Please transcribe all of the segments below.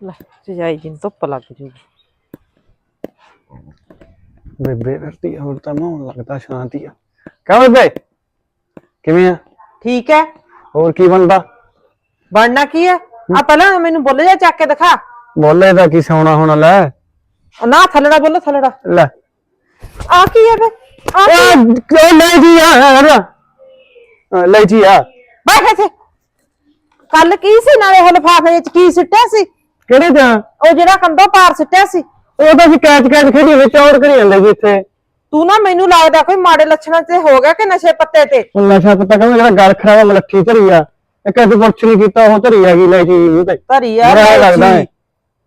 ਲੈ ਸਜਾਈ ਜੀ ਨੂੰ ਧੁੱਪ ਲੱਗ ਜੂਗੀ। ਬੇਬੇ ਵਰਤੀ ਹੋਰ ਤਾਂ ਮਾਹੌਲ ਲੱਗਦਾ ਸ਼ਾਂਤੀ ਆ। ਕਹਾਂ ਬੇਬੇ? ਕਿਵੇਂ ਆ? ਠੀਕ ਹੈ। ਹੋਰ ਕੀ ਬਣਦਾ? ਬਣਨਾ ਕੀ ਹੈ? ਆ ਪਹਿਲਾਂ ਮੈਨੂੰ ਬੁੱਲ ਜਾ ਚੱਕ ਕੇ ਦਿਖਾ। ਬੋਲੇ ਦਾ ਕੀ ਸੌਣਾ ਹੁਣ ਲੈ। ਉਹ ਨਾ ਥੱਲੜਾ ਬੁੱਲ ਥੱਲੜਾ। ਲੈ। ਆ ਕੀ ਹੈ ਵੇ ਆ ਕੀ ਹੈ? ਉਹ ਕਿਉਂ ਲੈ ਜੀ ਯਾਰ ਆ, ਲੈ ਜੀ ਆ। ਬੈਠ ਇੱਥੇ। ਕੱਲ ਕੀ ਸੀ? ਨਾਲੇ ਉਹ ਲਿਫਾਫੇ ਵਿੱਚ ਕੀ ਸਿੱਟਿਆ ਸੀ? ਕਿਹੜੇ ਜਾਂ? ਉਹ ਜਿਹੜਾ ਕੰਧੋਂ ਪਾਰ ਸਿੱਟਿਆ ਸੀ। ਉਹ ਤਾਂ ਅਸੀਂ ਕੈਚ ਕੈਚ ਖੇਡੀ ਵਿੱਚ ਔਰ ਕਰੀ ਜਾਂਦੇ ਜੀ ਇੱਥੇ। ਤੂੰ ਨਾ ਮੈਨੂੰ ਲੱਗਦਾ ਕੋਈ ਮਾੜੇ ਲੱਛਣਾਂ ਤੇ ਹੋ ਗਿਆ ਕਿ ਨਸ਼ੇ ਪੱਤੇ ਤੇ? ਉਹ ਨਸ਼ਾ ਪਤਾ ਕਹਿੰਦਾ ਜਿਹੜਾ ਗਲ ਖਰਾਬ ਮਲੱਠੀ ਧਰੀ ਆ। ਇੱਕ ਅੱਜ ਪੁੱਛ ਨਹੀਂ ਕੀਤਾ ਉਹ ਧਰੀ ਆ ਗਈ ਲੈ ਜੀ ਤੇ। ਧਰੀ ਆ ਲੈ ਲੱਗਦਾ ਜੀ। ਹੈ।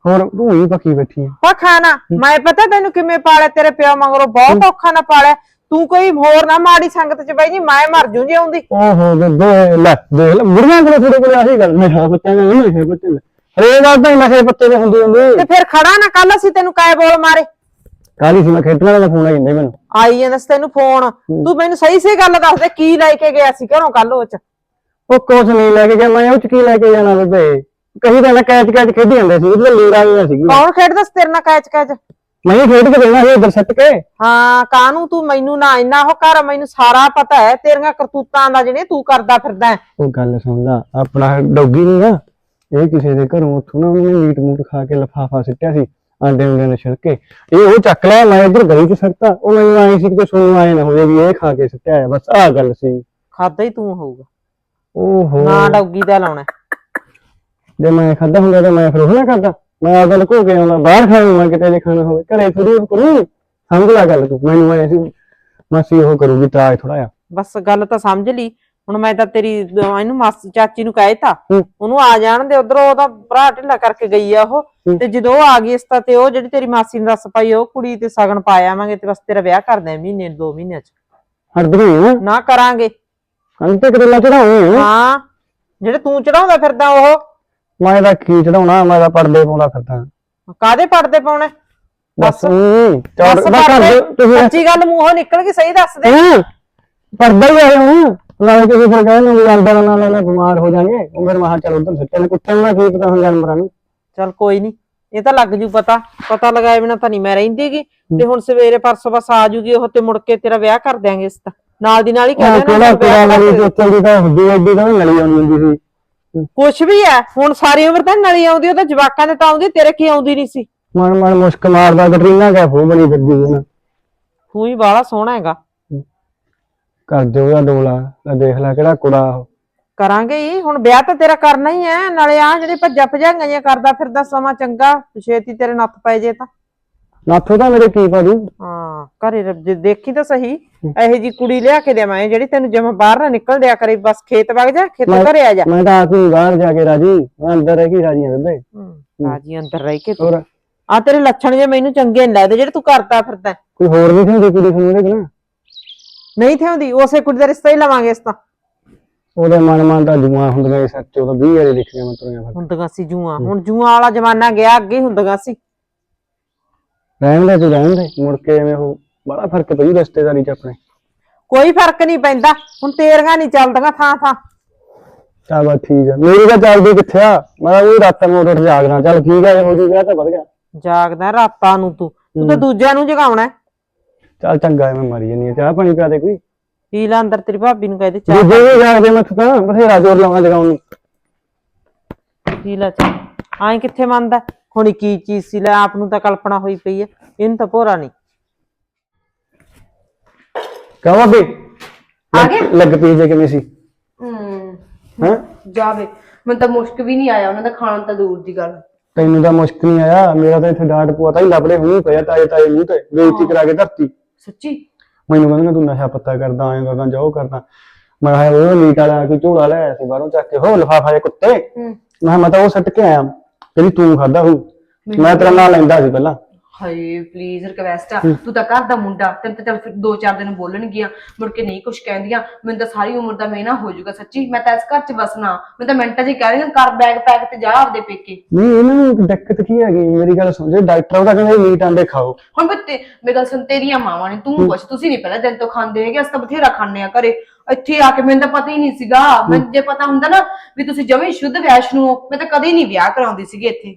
ਹੋਰ ਤੂੰ ਹੀ ਪੱਕੀ ਬੈਠੀ ਆ। ਪਾ ਖਾਣਾ ਮੈਂ ਪਤਾ ਤੈਨੂੰ ਕਿਵੇਂ ਪਾਲਿਆ ਤੇਰੇ ਪਿਓ ਮਗਰੋਂ ਬਹੁਤ ਔਖਾ ਨਾ ਪਾਲਿਆ। ਤੂੰ ਕੋਈ ਹੋਰ ਨਾ ਮਾੜੀ ਸੰਗਤ ਚ ਬਈ ਜੀ ਮੈਂ ਮਰ ਜੂ ਜੀ ਆਉਂਦੀ। ਓਹੋ ਬੇਬੇ ਲੈ ਦੇਖ ਲੈ ਬੁੜੀਆਂ ਕੋਲ ਤੁਹਾਡੇ ਕੋਲ ਆਹੀ ਗੱਲ ਨਸ਼ਾ ਪੱਤਿਆਂ ਦਾ ਨਸ਼ੇ ਪੱਤੇ ਦਾ। ਹਰੇਕ ਗੱਲ ਤਾਂ ਹੀ ਨਸ਼ੇ ਪੱਤੇ ਦੇ ਹੁੰਦੀ ਹੁੰਦੀ। ਤੇ ਫਿਰ ਖੜਾ ਨਾ ਕੱਲ ਅਸੀਂ ਤੈਨੂੰ ਕਾਇ ਬੋਲ ਮਾਰੇ? ਕਾਲੀ ਸੀ ਮੈਂ ਖੇਡਣ ਦਾ ਫੋਨ ਆਈ ਜਾਂਦਾ ਮੈਨੂੰ। ਆਈ ਜਾਂਦਾ ਸੀ ਤੈਨੂੰ ਫੋਨ। ਤੂੰ ਮੈਨੂੰ ਸਹੀ ਸਹੀ ਗੱਲ ਦੱਸ ਦੇ ਕੀ ਲੈ ਕੇ ਗਿਆ ਸੀ ਘਰੋਂ ਕੱਲ ਉਹ ਚ? ਉਹ ਕੁਛ ਨਹੀਂ ਲੈ ਕੇ ਗਿਆ ਮੈਂ ਉਹ ਚ ਕੀ ਲੈ ਕੇ ਜਾਣਾ ਬੇਬੇ ਕਹੀ ਤਾਂ ਨਾ ਕੈਚ ਕੈਚ ਖੇਡੀ ਜਾਂਦੇ ਸੀ ਉਹਦੇ ਲੀੜਾ ਵੀ ਸੀ ਕੌਣ ਖੇਡਦਾ ਸੀ ਤੇਰੇ ਨਾਲ ਕੈਚ ਕੈਚ ਮੈਂ ਹੀ ਖੇਡ ਕੇ ਦੇਣਾ ਸੀ ਉਧਰ ਸੱਟ ਕੇ। ਹਾਂ ਕਾਹਨੂੰ ਤੂੰ ਮੈਨੂੰ ਨਾ ਇੰਨਾ ਉਹ ਕਰ ਮੈਨੂੰ ਸਾਰਾ ਪਤਾ ਹੈ ਤੇਰੀਆਂ ਕਰਤੂਤਾਂ ਦਾ ਜਿਹੜੇ ਤੂੰ ਕਰਦਾ ਫਿਰਦਾ ਹੈ। ਉਹ ਗੱਲ ਸੁਣ ਲਾ ਆਪਣਾ ਡੌਗੀ ਨਹੀਂ ਆ ਇਹ ਕਿਸੇ ਦੇ ਘਰੋਂ ਉੱਥੋਂ ਨਾ ਉਹਨੇ ਮੀਟ ਮੂਟ ਖਾ ਕੇ ਲਫਾਫਾ ਸਿੱਟਿਆ ਸੀ ਆਂਡੇ ਉਂਡੇ ਨੇ ਛਿੜਕੇ ਇਹ ਉਹ ਚੱਕ ਲਿਆ ਮੈਂ ਇੱਧਰ ਗਲੀ 'ਚ ਸੱਟਤਾ ਉਹ ਮੈਨੂੰ ਆਏ ਸੀ ਕਿ ਸੁਣਨ ਆਏ ਨਾ ਹੋਵੇ ਵੀ ਇਹ ਖਾ ਕੇ ਸਿੱਟਿਆ ਹੈ ਬਸ ਆਹ ਗੱਲ ਸੀ। ਖਾਦਾ ਹੀ ਤੂੰ ਹੋਊਗਾ। ਓਹੋ। ਨਾ ਡੌਗੀ ਦਾ ਲਾਉਣਾ। ਹੈ। ਜੇ ਮੈਂ ਖਾਦਾ ਹੁੰਦਾ ਤਾਂ ਮੈਂ ਫਿਰ ਉਹ ਨਾ ਕਰਦਾ ਮੈਂ ਆਪਦਾ ਲੁਕੋ ਕੇ ਆਉਂਦਾ ਬਾਹਰ ਖਾਣਾ ਮੈਂ ਕਿਤੇ ਜੇ ਖਾਣਾ ਹੋਵੇ ਘਰੇ ਥੋੜੀ ਉਹ ਕਰੂ। ਸਮਝ ਲੈ ਗੱਲ ਤੂੰ ਮੈਨੂੰ ਆਏ ਸੀ ਮਾਸੀ ਉਹ ਕਰੂਗੀ ਟਰਾਈ ਥੋੜਾ ਜਿਹਾ। ਬਸ ਗੱਲ ਤਾਂ ਸਮਝ ਲਈ। ਹੁਣ ਮੈਂ ਤਾਂ ਤੇਰੀ ਅਹ ਇਹਨੂੰ ਮਾਸ ਚਾਚੀ ਨੂੰ ਕਹਿਤਾ ਹੂੰ। ਉਹਨੂੰ ਆ ਜਾਣ ਦੇ ਉਧਰੋਂ ਉਹਦਾ ਭਰਾ ਢਿੱਲਾ ਕਰਕੇ ਗਈ ਆ ਉਹ। ਹੂੰ। ਤੇ ਜਦੋਂ ਉਹ ਆ ਗਈ ਇਸ ਤਾਂ ਤੇ ਉਹ ਜਿਹੜੀ ਤੇਰੀ ਮਾਸੀ ਨੂੰ ਦੱਸ ਪਾਈ ਉਹ ਕੁੜੀ ਤੇ ਸਗਨ ਪਾਇਆ ਆਵਾਂਗੇ ਤੇ ਬਸ ਤੇਰਾ ਵਿਆਹ ਕਰ ਦੇ ਮਹੀਨੇ ਦੋ ਮਹੀਨਿਆਂ ਚ। ਹਰਦਰੀ ਨਾ ਨਾ। ਕਰਾਂਗੇ। ਅੰਤੇ ਕਰੇਲਾ ਚੜਾਉਂ ਹਾਂ ਜਿਹੜੇ ਤੂੰ ਚੜਾਉਂਦਾ ਫਿਰਦਾ ਉਹ। ਮੈਂ ਤਾਂ ਕੀ ਚੜਾਉਣਾ ਮੈਂ ਤਾਂ ਪਰਦੇ ਪਾਉਂਦਾ ਫਿਰਦਾ। ਕਾਦੇ ਪੜਦੇ ਪਾਉਣੇ? ਬਸ। ਚੜ ਬਸ ਬਸ ਕਰ ਦਿਓ, ਤੁਸੀਂ। ਸੱਚੀ ਗੱਲ ਮੂੰਹੋਂ ਨਿਕਲ ਗਈ ਸਹੀ ਦੱਸ ਦੇ। ਹਾਂ? ਪਰਦਾ ਹੀ ਆਇਆ ਹੂੰ ਨਾਲੇ ਤੁਸੀਂ ਫਿਰ ਕਹਿੰਦੇ ਵੀ ਅੰਦਰ ਨਾਲ ਨਾਲ ਬਿਮਾਰ ਹੋ ਜਾਣਗੇ। ਉਹ ਫਿਰ ਮਹਾ ਚਲ ਉਧਰ ਸੱਟੇ ਨੇ ਕੁੱਤੇ ਨੂੰ ਨਾ ਕੀ ਪਤਾ ਹੁਣ ਜਾਨਵਰਾਂ ਨੂੰ। ਚਲ ਕੋਈ ਨਹੀਂ ਇਹ ਤਾਂ ਲੱਗ ਜੂ ਪਤਾ। ਪਤਾ ਲਗਾਏ ਬਿਨਾ ਤਾਂ ਨਹੀਂ ਮੈਂ ਰਹਿੰਦੀਗੀ ਤੇ ਹੁਣ ਸਵੇਰੇ ਪਰਸੋਂ ਬਸ ਆ ਜੂਗੀ ਉਹ ਤੇ ਮੁੜ ਕੇ ਤੇਰਾ ਵਿਆਹ ਕਰ ਦਿਆਂਗੇ ਇਸ ਤਾਂ। ਨਾਲ ਦੀ ਨਾਲ ਹੀ ਕਹਿ ਦੇਣਾ ਕਿਹੜਾ ਵਾਲੀ ਸੋਚਣ ਦੀ ਤਾਂ ਹੁੰਦੀ ਐਡੀ ਤਾਂ ਨਲੀ ਆਉਂਦੀ ਹੁੰਦੀ ਸੀ। ਕੁਛ ਵੀ ਹੈ ਹੁਣ ਸਾਰੀ ਉਮਰ ਤਾਂ ਨਲੀ ਆਉਂਦੀ ਉਹ ਤਾਂ ਜਵਾਕਾਂ ਦੇ ਤਾਂ ਆਉਂਦੀ ਤੇਰੇ ਕੀ ਆਉਂਦੀ ਨਹੀਂ ਸੀ। ਮਨ ਮਨ ਮੁਸ਼ਕ ਮਾਰਦਾ ਕਟਰੀਨਾ ਕੈ ਫੂ ਬਣੀ ਫਿਰਦੀ ਸੀ ਨਾ। ਤੂੰ ਹੀ ਬਾਲਾ ਸੋਹਣਾ ਹੈਗਾ। ਕਰ ਦਿਓ ਉਹਦਾ ਡੋਲਾ ਲੈ ਦੇਖ ਲੈ ਕਿਹੜਾ ਕੁੜਾ ਉਹ। ਕਰਾਂਗੇ ਹੀ ਹੁਣ ਵਿਆਹ ਤਾਂ ਤੇਰਾ ਕਰਨਾ ਹੀ ਹੈ ਨਾਲੇ ਆ ਜਿਹੜੇ ਭੱਜਾ ਭਜਾਈਆਂ ਜਿਹੀਆਂ ਕਰਦਾ ਫਿਰਦਾ ਸਮਾਂ ਚੰਗਾ ਛੇਤੀ ਤੇਰੇ ਨੱਥ ਪੈ ਜੇ ਤਾਂ। ਨਾਥੋ ਤਾਂ ਮੇਰੇ ਕੀ ਪਾਜੂ ਹਾਂ ਘਰੇ ਰ- ਜੇ ਦੇਖੀ ਤਾਂ ਸਹੀ ਇਹੋ ਜੀ ਕੁੜੀ ਲਿਆ ਕੇ ਦੇਵਾਂ ਜਿਹੜੀ ਤੈਨੂੰ ਜਮਾ ਬਾਹਰ ਨਾ ਨਿਕਲ ਦਿਆ ਕਰੇ ਬਸ ਖੇਤ ਵਗ ਜਾ ਖੇਤੋਂ ਘਰੇ ਆ ਜਾ। ਮੈਂ ਤਾਂ ਆਪ ਹੀ ਬਾਹਰ ਜਾ ਕੇ ਰਾਜੀ ਮੈਂ ਅੰਦਰ ਰਹਿ ਕੇ ਰਾਜੀ ਹਾਂ ਬੇਬੇ। ਹੂੰ ਰਾਜੀ ਅੰਦਰ ਰਹਿ ਕੇ ਤੂੰ। ਹੋਰ? ਆ ਤੇਰੇ ਲੱਛਣ ਜੇ ਮੈਨੂੰ ਚੰਗੇ ਨਹੀਂ ਲੱਗਦੇ ਜਿਹੜੇ ਤੂੰ ਕਰਦਾ ਫਿਰਦਾ। ਕੋਈ ਹੋਰ ਵੀ ਥੀ ਕੁੜੀ ਸੁਣਦੇ ਕਿ ਨਾ? ਨਹੀਂ ਥਿਆਉਂਦੀ ਉਸੇ ਕੁੜੀ ਦਾ ਰਿਸ਼ਤਾ ਹੀ ਲਵਾਂਗੇ ਇਸ ਤਾਂ। ਉਹਦੇ ਮਨ ਮਨ ਦਾ ਜੁਆ ਹੁੰਦੀਆਂ ਸੀ ਸੱਚ ਉਹ ਤਾਂ 20 ਵਾਰੀ ਲਿਖੀਆਂ ਮੈਂ ਤੁਰੀਆਂ ਫਿਰ ਹੁੰਦੀਆਂ ਸੀ ਜੂਆਂ। ਹੁਣ ਜੂਆਂ ਵਾਲਾ ਜ਼ਮਾਨਾ ਗਿਆ ਅੱਗੇ ਹੀ ਹੁੰਦੀਆਂ ਸੀ। ਰਹਿਣ ਦੇ ਤੂੰ ਰਹਿਣ ਦੇ ਮੁੜ ਕੇ ਐਵੇਂ ਉਹ ਬੜਾ ਫ਼ਰਕ ਪਈ ਰਿਸ਼ਤੇਦਾਰੀ ਚ ਆਪਣੇ। ਕੋਈ ਫ਼ਰਕ ਨਹੀਂ ਪੈਂਦਾ ਹੁਣ ਤੇਰੀਆਂ ਨਹੀਂ ਚੱਲਦੀਆਂ ਥਾਂ ਥਾਂ। ਚੱਲ ਬਸ ਠੀਕ ਆ। ਮੇਰੀ ਤਾਂ ਚੱਲਦੀ ਕਿੱਥੇ ਆ? ਮੈਂ ਉਹ ਰਾਤਾਂ ਨੂੰ ਉੱਠ ਜਾਗਦਾ। ਚੱਲ ਠੀਕ ਆ ਹੋ ਜੂ ਵਿਆਹ ਤਾਂ ਵਧ ਗਿਆ। ਜਾਗਦਾ ਰਾਤਾਂ ਨੂੰ ਤੂੰ। ਤੂੰ ਤਾਂ ਦੂਜਿਆਂ ਨੂੰ ਜਗਾਉਣਾ ਹੈ। ਚੱਲ ਚੰਗਾ ਐ ਮੈਂ ਮਰੀ ਜਾਨੀ ਆ ਚਾਹ ਪਾਣੀ ਪਿਆ ਦੇ ਕੋਈ? ਪੀ ਲੈ ਅੰਦਰ ਤੇਰੀ ਭਾਬੀ ਨੂੰ ਕਹਦੇ ਚਾਹ ਦੂਜੇ ਵੀ ਜਾਗਦੇ ਮੈਂ ਤਾਂ ਬਥੇਰਾ ਜ਼ੋਰ ਲਾਵਾਂ ਜਗਾਉਣ ਨੂੰ। ਪੀ ਲੈ ਚਾਹ। ਐਂ ਕਿੱਥੇ ਮੰਨਦਾ? ਹੁਣ ਕੀ ਚੀਜ਼ ਸੀ ਲੈ ਆਪ ਨੂੰ ਤਾਂ ਕਲਪਨਾ ਹੋਈ ਪਈ ਹੈ ਇਹਨੂੰ ਤਾਂ ਭੋਰਾ ਨਹੀਂ। ਕਹਾਂ ਵੀ ਆ ਗਏ? ਲੱਗ ਪਈ ਜੇ ਕਿਵੇਂ ਸੀ? ਹੂੰ ਹਾਂ? ਜਾਵੇ। ਮੈਨੂੰ ਤਾਂ ਮੁਸ਼ਕ ਵੀ ਨਹੀਂ ਆਇਆ ਉਹਨਾਂ ਦਾ ਖਾਣਾ ਤਾਂ ਦੂਰ ਦੀ ਗੱਲ। ਤੈਨੂੰ ਤਾਂ ਮੁਸ਼ਕ ਨਹੀਂ ਆਇਆ ਮੇਰਾ ਤਾਂ ਇੱਥੇ ਡਾਂਟ ਤਾਂ ਹੀ ਲੱਭੜੇ ਹੁਣੀ ਪਿਆ ਤਾਏ ਤਾਏ ਮੂੰਹ ਤੇ ਬੇਇੱਜ਼ਤੀ ਕਰਾ ਕੇ ਧਰਤੀ। ਸੱਚੀ? ਮੈਨੂੰ ਕਹਿੰਦਾ ਤੂੰ ਨਸ਼ਾ ਪੱਤਾ ਕਰਦਾ ਐਂ ਕਰਦਾ ਜਾਓ ਕਰਦਾ। ਮੈਂ ਕਿਹਾ ਉਹ ਨੀਟ ਵਾਲਾ ਕੋਈ ਝੋਲਾ ਲੈ ਆਇਆ ਸੀ ਬਾਹਰੋਂ ਚੱਕ ਕੇ। ਹੋ ਲਫਾਫਾ ਦੇ ਕੁੱਤੇ। ਮੈਂ ਕਿਹਾ ਮੈਂ ਤਾਂ ਉਹ ਸੱਟ ਕੇ ਆਇਆ। ਕਹਿੰਦੀ ਤੂੰ ਖਾਦਾ ਹੂ ਮੈਂ ਤੇਰਾ ਨਾਂ ਲੈਂਦਾ ਸੀ ਪਹਿਲਾਂ। ਹਾਏ ਪਲੀਜ਼ ਰਿਕਵੈਸਟ ਆ। ਤੂੰ ਤਾਂ ਘਰ ਦਾ ਮੁੰਡਾ ਤੈਨੂੰ ਤਾਂ ਚੱਲ ਫਿਰ ਦੋ ਚਾਰ ਦਿਨ ਬੋਲਣਗੀਆਂ ਮੁੜ ਕੇ ਨਹੀਂ ਕੁਝ ਕਹਿੰਦੀਆਂ। ਮੈਨੂੰ ਤਾਂ ਸਾਰੀ ਉਮਰ ਦਾ ਮੇਨਾ ਹੋ ਜਾਊਗਾ ਸੱਚੀ। ਮੈਂ ਤਾਂ ਇਸ ਘਰ 'ਚ ਵਸਣਾ। ਮੈਂ ਤਾਂ ਮਿੰਟਾਂ 'ਚ ਹੀ ਕਹਿ ਰਹੀ ਹਾਂ ਕਰ ਬੈਗ ਪੈਕ ਤੇ ਜਾ ਆਪਦੇ ਪੇਕੇ। ਨਹੀਂ ਇਹਨਾਂ ਨੂੰ ਇੱਕ ਦਿੱਕਤ ਕੀ ਹੈਗੀ? ਮੇਰੀ ਗੱਲ ਸੁਣ ਜੇ ਡਾਕਟਰ ਉਹਦਾ ਕਹਿੰਦਾ ਮੀਟ ਆਂਡੇ ਖਾਓ। ਹੁਣ ਵੀ ਤੇ ਮੇਰੀ ਗੱਲ ਸੁਣ ਤੇਰੀਆਂ ਮਾਵਾਂ ਨੇ ਤੂੰ ਕੁਛ ਤੁਸੀਂ ਨਹੀਂ ਪਹਿਲਾਂ ਦਿਨ ਤੋਂ ਖਾਂਦੇ ਹੈਗੇ ਅਸੀਂ ਤਾਂ ਬਥੇਰਾ ਖਾਂਦੇ ਆ ਘਰੇ। ਇੱਥੇ ਆ ਕੇ ਮੈਨੂੰ ਤਾਂ ਪਤਾ ਹੀ ਨਹੀਂ ਸੀਗਾ। ਮੈਨੂੰ ਜੇ ਪਤਾ ਹੁੰਦਾ ਨਾ ਵੀ ਤੁਸੀਂ ਜਮੇ ਸ਼ੁੱਧ ਵੈਸ਼ਨੂ ਹੋ ਮੈਂ ਤਾਂ ਕਦੇ ਨਹੀਂ ਵਿਆਹ ਕਰਾਉਂਦੀ ਸੀਗੀ ਇੱਥੇ।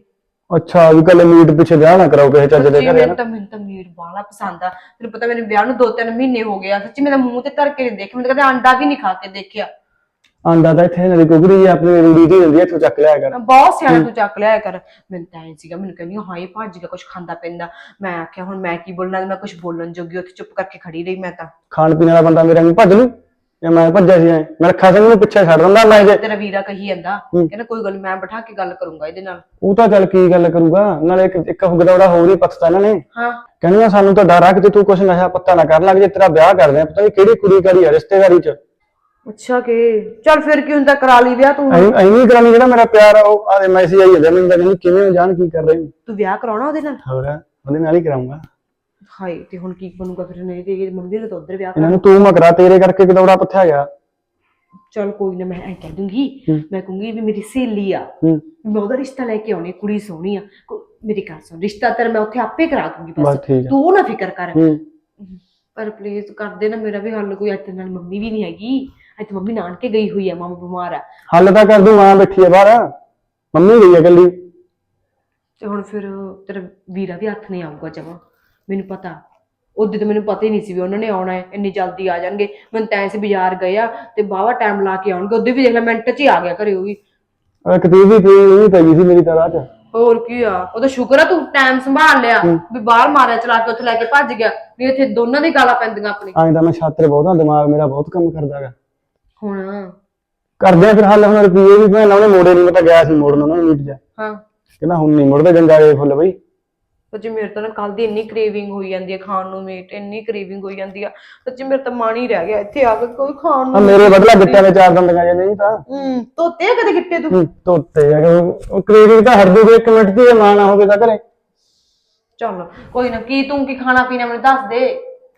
ਅੱਛਾ ਵੀ ਕੱਲ ਮੀਟ ਪਿੱਛੇ ਵਿਆਹ ਨਾ ਕਰਾਓ ਕਿਸੇ ਚੱਜ ਦੇ ਸੱਚੀ ਘਰੇ ਮੈਨੂੰ ਤਾਂ ਮੈਨੂੰ ਤਾਂ ਮੀਟ ਬਾਲਾ ਪਸੰਦ ਆ। ਤੈਨੂੰ ਪਤਾ ਮੇਰੇ ਵਿਆਹ ਨੂੰ 2-3 ਮਹੀਨੇ ਹੋ ਗਏ ਆ ਸੱਚੀ ਮੇਰਾ ਮੂੰਹ ਤੇ ਧਰ ਕੇ ਨਹੀਂ ਦੇਖਿਆ ਮੈਨੂੰ ਕਦੇ ਅੰਡਾ ਵੀ ਨਹੀਂ ਖਾ ਕੇ ਦੇਖਿਆ। ਆਂਡਾ ਤਾਂ ਇੱਥੇ ਦੀ ਕੁਗੜੀ ਜੀ ਆਪਣੀ ਰੂੜੀ ਦੀ ਹੁੰਦੀ ਹੈ ਇੱਥੋਂ ਚੱਕ ਲਿਆ ਕਰ। ਬਹੁਤ ਸਿਆਣਾ ਤੂੰ ਚੱਕ ਲਿਆ ਕਰ। ਮੈਨੂੰ ਤਾਂ ਐਂ ਸੀਗਾ ਮੈਨੂੰ ਕਹਿੰਦੀ ਹਾਏ ਭਾਜੀ ਦਾ ਕੁਝ ਖਾਂਦਾ ਪੈਂਦਾ। ਮੈਂ ਆਖਿਆ ਹੁਣ ਮੈਂ ਕੀ ਬੋਲਣਾ ਮੈਂ ਕੁਝ ਬੋਲਣ ਜੋਗੀ ਉੱਥੇ ਚੁੱਪ ਕਰਕੇ ਖੜੀ ਰਹੀ ਮੈਂ ਤਾਂ। ਖਾਣ ਪੀਣ ਵਾਲਾ ਬੰਦਾ ਮੇਰੇ ਨੂੰ ਭੱਜ ਲੂ ਜਾਂ ਮੈਂ ਭੱਜਿਆ ਸੀ ਐ। ਮੈਂ ਰੱਖਾ ਸਿੰਘ ਨੂੰ ਪਿੱਛੇ ਛੱਡ ਦਿੰਦਾ ਮੈਂ ਜੇ। ਤੇਰਾ ਵੀਰਾ ਕਹੀ ਜਾਂਦਾ ਕਹਿੰਦਾ ਕੋਈ ਗੱਲ ਮੈਂ ਬਿਠਾ ਕੇ ਗੱਲ ਕਰੂੰਗਾ ਇਹਦੇ ਨਾਲ। ਉਹ ਤਾਂ ਚੱਲ ਕੀ ਗੱਲ ਕਰੂਗਾ ਨਾਲੇ ਇੱਕ ਇੱਕ ਗਦੌੜਾ ਹੋਰ ਹੀ ਇਹਨਾਂ ਨੇ। ਹਾਂ। ਕਹਿੰਦੀਆਂ ਸਾਨੂੰ ਤਾਂ ਡਰ ਆ ਕਿ ਤੂੰ ਕੁਛ ਨਸ਼ਾ ਪੱਤਾ ਨਾ ਕਰ ਲੱਗ ਜੇ ਤੇਰਾ ਵਿਆਹ ਕਰਦੇ ਆ ਪਤਾ ਨਹੀਂ ਕਿਹੜੀ ਕੁੜੀ ਕਰੀ ਆ ਰਿਸ਼ਤੇਦਾਰੀ ਚ। ਅੱਛਾ ਕਿ ਚੱਲ ਫਿਰ ਕੀ ਹੁੰਦਾ ਕਰਾ ਲਈ ਵਿਆਹ ਤੂੰ। ਐਂ ਐਵੇਂ ਕਰਾਂਗੇ ਜਿਹੜਾ ਮੇਰਾ ਪਿਆਰ ਆ ਉਹ ਆਦੇ ਮੈਸੇਜ ਆਈ ਜਾਂਦਾ ਮੈਨੂੰ ਤਾਂ ਕਹਿੰਦੀ ਕਿਵੇਂ ਹੋ ਜਾਣ ਕੀ ਕਰ ਰਹੇ ਹੋ? ਤੂੰ ਵਿਆਹ ਕਰਾਉਣਾ ਉਹਦੇ ਨਾਲ? ਹੋਰ ਉਹਦੇ ਨਾਲ ਹੀ ਕਰਾਉਂਗਾ ਹਾਏ ਤੇ ਹੁਣ ਕੀ ਬਣੂਗਾ ਫਿਰ ਨਹੀਂ ਤੇ ਇਹ ਮੰਮੀ ਨੇ ਤਾਂ ਉਧਰ ਵਿਆਹ ਇਹਨਾਂ ਨੂੰ ਤੂੰ ਮਕਰਾ ਤੇਰੇ ਕਰਕੇ ਗਦੌੜਾ ਪੱਥਿਆ ਗਿਆ ਚਲ ਕੋਈ ਨਾ ਮੈਂ ਐਂ ਕਹਿ ਦੂੰਗੀ। ਮੈਂ ਕਹੂੰਗੀ ਵੀ ਮੇਰੀ ਸਹੇਲੀ ਆ। ਮੈਂ ਉਹਦਾ ਰਿਸ਼ਤਾ ਲੈ ਕੇ ਆਉਣੀ ਕੁੜੀ ਸੋਹਣੀ ਆ। ਮੇਰੀ ਗੱਲ ਸੁਣ ਰਿਸ਼ਤਾ ਤੇਰਾ ਮੈਂ ਉੱਥੇ ਆਪੇ ਕਰਾ ਦੂੰਗੀ ਬਸ। ਤੂੰ ਨਾ ਫਿਕਰ ਕਰ। ਪਰ ਪਲੀਜ਼ ਕਰ ਦੇ ਨਾ ਮੇਰਾ ਵੀ ਹੱਲ ਕੋਈ ਅੱਜ ਨਾਲ ਮੰਮੀ ਵੀ ਨਹੀਂ ਹੈਗੀ। ਅੱਜ ਮੰਮੀ ਨਾਨਕੇ ਗਈ ਹੋਈ ਆ ਮਾਮਾ ਬਿਮਾਰ ਆ। ਹੱਲ ਤਾਂ ਕਰ ਦੂੰ ਮਾਂ ਬੈਠੀ ਆ ਬਾਹਰ। ਮੰਮੀ ਗਈ ਆ ਇਕੱਲੀ। ਤੇ ਹੁਣ ਫਿਰ ਤੇਰਾ ਵੀਰਾ ਵੀ ਹੱਥ ਨਹੀਂ ਆਊਗਾ ਜਮਾ। ਮੈਨੂੰ ਪਤਾ। ਉਦੋਂ ਤਾਂ ਮੈਨੂੰ ਪਤਾ ਹੀ ਨਹੀਂ ਸੀ ਵੀ ਉਹਨਾਂ ਨੇ ਆਉਣਾ ਹੈ ਇੰਨੀ ਜਲਦੀ ਆ ਜਾਣਗੇ। ਮੈਨੂੰ ਤਾਂ ਐਂ ਸੀ ਬਾਜ਼ਾਰ ਗਏ ਆ ਤੇ ਬਾਵਾ ਟਾਈਮ ਲਾ ਕੇ ਆਉਣਗੇ। ਉਦੋਂ ਵੀ ਦੇਖ ਲੈ ਮਿੰਟ 'ਚ ਹੀ ਆ ਗਿਆ ਘਰੇ ਉਹ ਵੀ। ਇੱਕ ਤੀ ਵੀ ਪਈ ਉਹ ਵੀ ਪਈ ਸੀ ਮੇਰੀ ਤਰ੍ਹਾਂ ਚ। ਹੋਰ ਕੀ ਆ? ਉਹਦਾ ਸ਼ੁਕਰ ਆ ਤੂੰ ਟਾਈਮ ਸੰਭਾਲ ਲਿਆ ਵੀ ਬਾਹਰ ਮਾਰਿਆ ਚਲਾ ਕੇ ਉੱਥੇ ਲੈ ਕੇ ਭੱਜ ਗਿਆ। ਵੀ ਇੱਥੇ ਦੋਨਾਂ ਦੀ ਗਾਲਾਂ ਪੈਂਦੀਆਂ ਆਪਣੀ ਐਂ ਤਾਂ ਮੈਂ ਛਾਤਰ ਬਹੁਤਾ ਦਿਮਾਗ ਮੇਰਾ ਬਹੁਤ ਕੰਮ ਕਰਦਾ ਹੈਗਾ ਹੁਣ। ਕਰਦੇ ਆ ਫਿਰ ਹੱਲ ਹੁਣ ਰੁਪਈਏ ਵੀ ਮੈਂ ਉਹਨੇ ਮੋੜੇ ਨਹੀਂ ਮੈਂ ਤਾਂ ਗਿਆ ਸੀ ਮੋੜਨ ਉਹਨਾਂ ਨੂੰ ਮੀਟ ਜਾ। ਹਾਂ। ਕਹਿੰਦਾ ਹੁਣ ਨਹੀਂ ਮੁੜਦੇ ਗੰਗਾ ਦੇ ਫੁੱਲ ਬਈ। ਸੱਚੀ ਮੇਰੇ ਤਾਂ ਨਾ ਕੱਲ ਦੀ ਇੰਨੀ ਕ੍ਰੇਵਿੰਗ ਹੋਈ ਜਾਂਦੀ ਹੈ ਖਾਣ ਨੂੰ ਮੀਟ ਇੰਨੀ ਕ੍ਰੇਵਿੰਗ ਹੋਈ ਜਾਂਦੀ ਆ। ਸੱਚੀ ਮੇਰੇ ਤਾਂ ਮਨ ਹੀ ਰਹਿ ਗਿਆ ਇੱਥੇ ਆ ਕੇ ਕੋਈ ਖਾਣ ਆ ਨੂੰ ਮੇਰੇ ਬਦਲਾ ਗਿੱਟਿਆਂ ਦੇ ਚਾਰ ਦੰਦ ਗਾਜੇ ਨਹੀਂ ਤਾਂ। ਹੂੰ ਤੋਤੇ ਆ ਕਦੇ ਗਿੱਟੇ ਤੂੰ? ਹੂੰ, ਧੋਤੇ ਆ ਕਿ ਉਹ ਕ੍ਰੇਡਿਟ ਤਾਂ ਹਰ ਦੂਗੇ ਇੱਕ ਮਿੰਟ ਦੀ ਮਾਂ ਨਾ ਹੋਵੇ ਤਾਂ ਘਰੇ ਚੱਲ ਕੋਈ ਨਾ ਕੀ ਤੂੰ ਕੀ ਖਾਣਾ ਪੀਣਾ ਮੈਨੂੰ ਦੱਸ ਦੇ।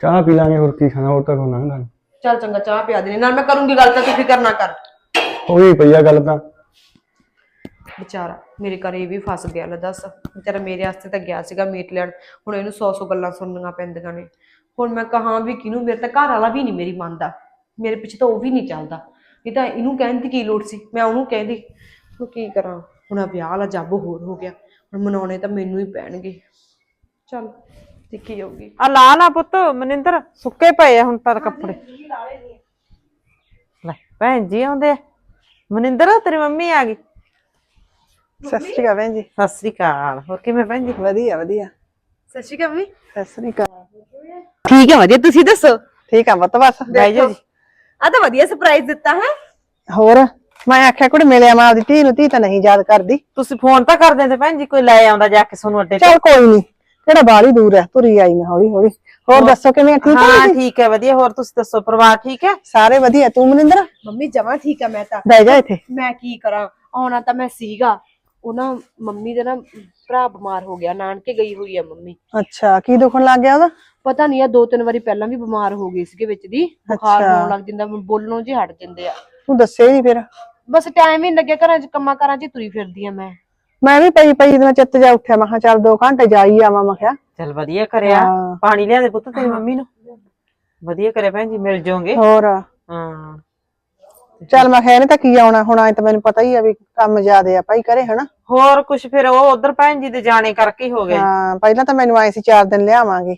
ਚਾਹ ਪੀ ਲਾਂਗੇ ਹੋਰ ਕੀ ਖਾਣਾ ਹੋਰ ਤਾਂ ਕੋਈ ਨਾ ਚੱਲ ਚੰਗਾ ਚਾਹ ਪਿਆ ਦੇ। ਨਾਲ ਮੈਂ ਕਰੂੰਗੀ ਗੱਲ ਤਾਂ ਤੂੰ ਫਿਕਰ ਨਾ ਕਰ। ਹੋਈ ਪਈ ਆ ਗੱਲ ਤਾਂ। ਵਿਚਾਰਾ ਮੇਰੇ ਘਰ ਇਹ ਵੀ ਫਸ ਗਿਆ ਲੈ ਦੱਸ। ਵਿਚਾਰਾ ਮੇਰੇ ਵਾਸਤੇ ਤਾਂ ਗਿਆ ਸੀਗਾ ਮੀਟ ਲੈਣ। ਹੁਣ ਇਹਨੂੰ 100 100 ਗੱਲਾਂ ਸੁਣਨੀਆਂ ਪੈਂਦੀਆਂ ਨੇ। ਹੁਣ ਮੈਂ ਕਹਾਂ ਵੀ ਕਿਹਨੂੰ ਮੇਰੇ ਤਾਂ ਘਰ ਵਾਲਾ ਵੀ ਨਹੀਂ ਮੇਰੀ ਮੰਨਦਾ। ਮੇਰੇ ਪਿੱਛੇ ਤਾਂ ਉਹ ਵੀ ਨਹੀਂ ਚੱਲਦਾ। ਨਹੀਂ ਤਾਂ ਇਹਨੂੰ ਕਹਿਣ ਦੀ ਕੀ ਲੋੜ ਸੀ? ਮੈਂ ਉਹਨੂੰ ਕਹਿੰਦੀ ਹੁਣ ਕੀ ਕਰਾਂ? ਹੁਣ ਆ ਵਿਆਹ ਵਾਲਾ ਜੱਬ ਹੋਰ ਹੋ ਗਿਆ। ਹੁਣ ਮਨਾਉਣੇ ਤਾਂ ਮੈਨੂੰ ਹੀ ਪੈਣਗੇ। ਚੱਲ ਦੇਖੀ ਜਾਊਗੀ ਆ ਲਾ ਲਾ ਪੁੱਤ ਮਨਿੰਦਰ। ਸੁੱਕੇ ਪਏ ਆ ਹੁਣ ਤਾਂ ਕੱਪੜੇ। ਲੈ ਭੈਣ ਜੀ ਆਉਂਦੇ ਆ। ਮਨਿੰਦਰ ਤੇਰੀ ਮੰਮੀ ਆ ਗਈ। ਸਤਿ ਸ਼੍ਰੀ ਅਕਾਲ ਭੈਣ ਜੀ। ਸਤਿ ਸ੍ਰੀ ਅਕਾਲ। ਹੋਰ ਕਿਵੇਂ ਭੈਣ ਜੀ? ਵਧੀਆ ਵਧੀਆ। ਸਤਿ ਸ਼੍ਰੀ ਅਕਾਲ ਮੰਮੀ। ਸਤਿ ਸ਼੍ਰੀ ਅਕਾਲ। ਠੀਕ ਹੈ ਵਧੀਆ। ਤੁਸੀਂ ਦੱਸੋ? ਠੀਕ ਆ ਪੁੱਤ ਬਸ। ਬਹਿ ਜਾਓ ਜੀ। ਆ ਤਾਂ ਵਧੀਆ ਸਰਪ੍ਰਾਈਜ਼ ਦਿੱਤਾ ਹੈ? ਹੋਰ? ਮੈਂ ਆਖਿਆ ਕੁੜੀ ਮਿਲਿਆ ਮੈਂ ਆਪਦੀ ਧੀ ਨੂੰ ਧੀ ਤਾਂ ਨਹੀਂ ਯਾਦ ਕਰਦੀ। ਤੁਸੀਂ ਫੋਨ ਤਾਂ ਕਰ ਦਿੰਦੇ ਭੈਣ ਜੀ ਕੋਈ ਲੈ ਆਉਂਦਾ ਜਾ ਕੇ ਤੁਹਾਨੂੰ ਅੱਡੇ ਤੇ। ਚਲ ਕੋਈ ਨਹੀਂ ਕਿਹੜਾ ਬਾਹਲੀ ਦੂਰ ਹੈ ਤੁਰੀ ਆਈ ਮੈਂ ਹੌਲੀ ਹੌਲੀ। ਹੋਰ ਦੱਸੋ ਕਿਵੇਂ ਆ? ਠੀਕ ਹਾਂ ਹੈ ਠੀਕ ਹੈ ਵਧੀਆ। ਹੋਰ ਤੁਸੀਂ ਦੱਸੋ ਪਰਿਵਾਰ ਠੀਕ ਹੈ ਸਾਰੇ ਵਧੀਆ ਤੂੰ ਮਨਿੰਦਰ? ਮੰਮੀ ਜਮਾ ਠੀਕ ਆ ਮੈਂ ਤਾਂ। ਬਹਿ ਜਾ ਇੱਥੇ। ਮੈਂ ਕੀ ਕਰਾਂ? ਆਉਣਾ ਤਾਂ ਮੈਂ ਸੀਗਾ। ਉਹ ਨਾ ਮੰਮੀ ਦਾ ਨਾ ਭਰਾ ਬਿਮਾਰ ਹੋ ਗਿਆ ਨਾਨਕੇ ਗਈ ਹੋਈ ਆ ਮੰਮੀ। ਅੱਛਾ ਕੀ ਦੁਖਣ ਲੱਗ ਗਿਆ ਉਹਦਾ? ਪਤਾ ਨਹੀਂ ਆ ਦੋ ਤਿੰਨ ਵਾਰੀ ਪਹਿਲਾਂ ਵੀ ਬਿਮਾਰ ਹੋ ਗਈ ਸੀਗੇ ਵਿੱਚ ਦੀ ਬੁਖਾਰ। ਹੋਣ ਲੱਗ ਜਾਂਦਾ ਬੋਲਣੋਂ ਜੇ ਹਟ ਜਾਂਦੇ ਆ। ਤੂੰ ਦੱਸੇ ਨਹੀਂ ਫਿਰ। ਬਸ ਟਾਈਮ ਹੀ ਨੀ ਲੱਗਿਆ ਘਰਾਂ 'ਚ ਕੰਮਾਂ ਕਾਰਾਂ 'ਚ ਹੀ ਤੁਰੀ ਫਿਰਦੀ ਆ ਮੈਂ। ਮੈਂ ਵੀ ਪਈ ਪਈ ਦਿਨ ਚਿੱਤ ਜਾ ਉੱਠਿਆ ਮੈਂ ਕਿਹਾ ਚੱਲ 2 ਘੰਟੇ ਜਾਈ ਆਵਾਂ ਮੈਂ ਕਿਹਾ। ਚਲ ਵਧੀਆ ਕਰਿਆ। ਹਾਂ। ਪਾਣੀ ਲਿਆਦੇ ਪੁੱਤ ਤੇਰੀ ਮੰਮੀ ਨੂੰ? ਵਧੀਆ ਕਰਿਆ ਭੈਣ ਜੀ ਮਿਲ ਜਾਓਗੇ? ਹੋਰ? ਹਾਂ। ਚੱਲ ਮੈਂ ਕਿਹਾ ਇਹਨੇ ਤਾਂ ਕੀ ਆਉਣਾ ਹੁਣ ਐ ਤਾਂ ਮੈਨੂੰ ਪਤਾ ਹੀ ਆ ਵੀ ਕੰਮ ਜ਼ਿਆਦੇ ਆ ਭਾਈ ਕਰੇ ਹਨਾ? ਹੋਰ ਕੁਝ ਫਿਰ ਉਹ ਉਧਰ ਭੈਣ ਜੀ ਦੇ ਜਾਣੇ ਕਰਕੇ ਹੀ ਹੋ ਗਏ। ਹਾਂ ਪਹਿਲਾਂ ਤਾਂ ਮੈਨੂੰ ਆਏ ਸੀ 4 ਦਿਨ ਲਿਆਵਾਂਗੇ।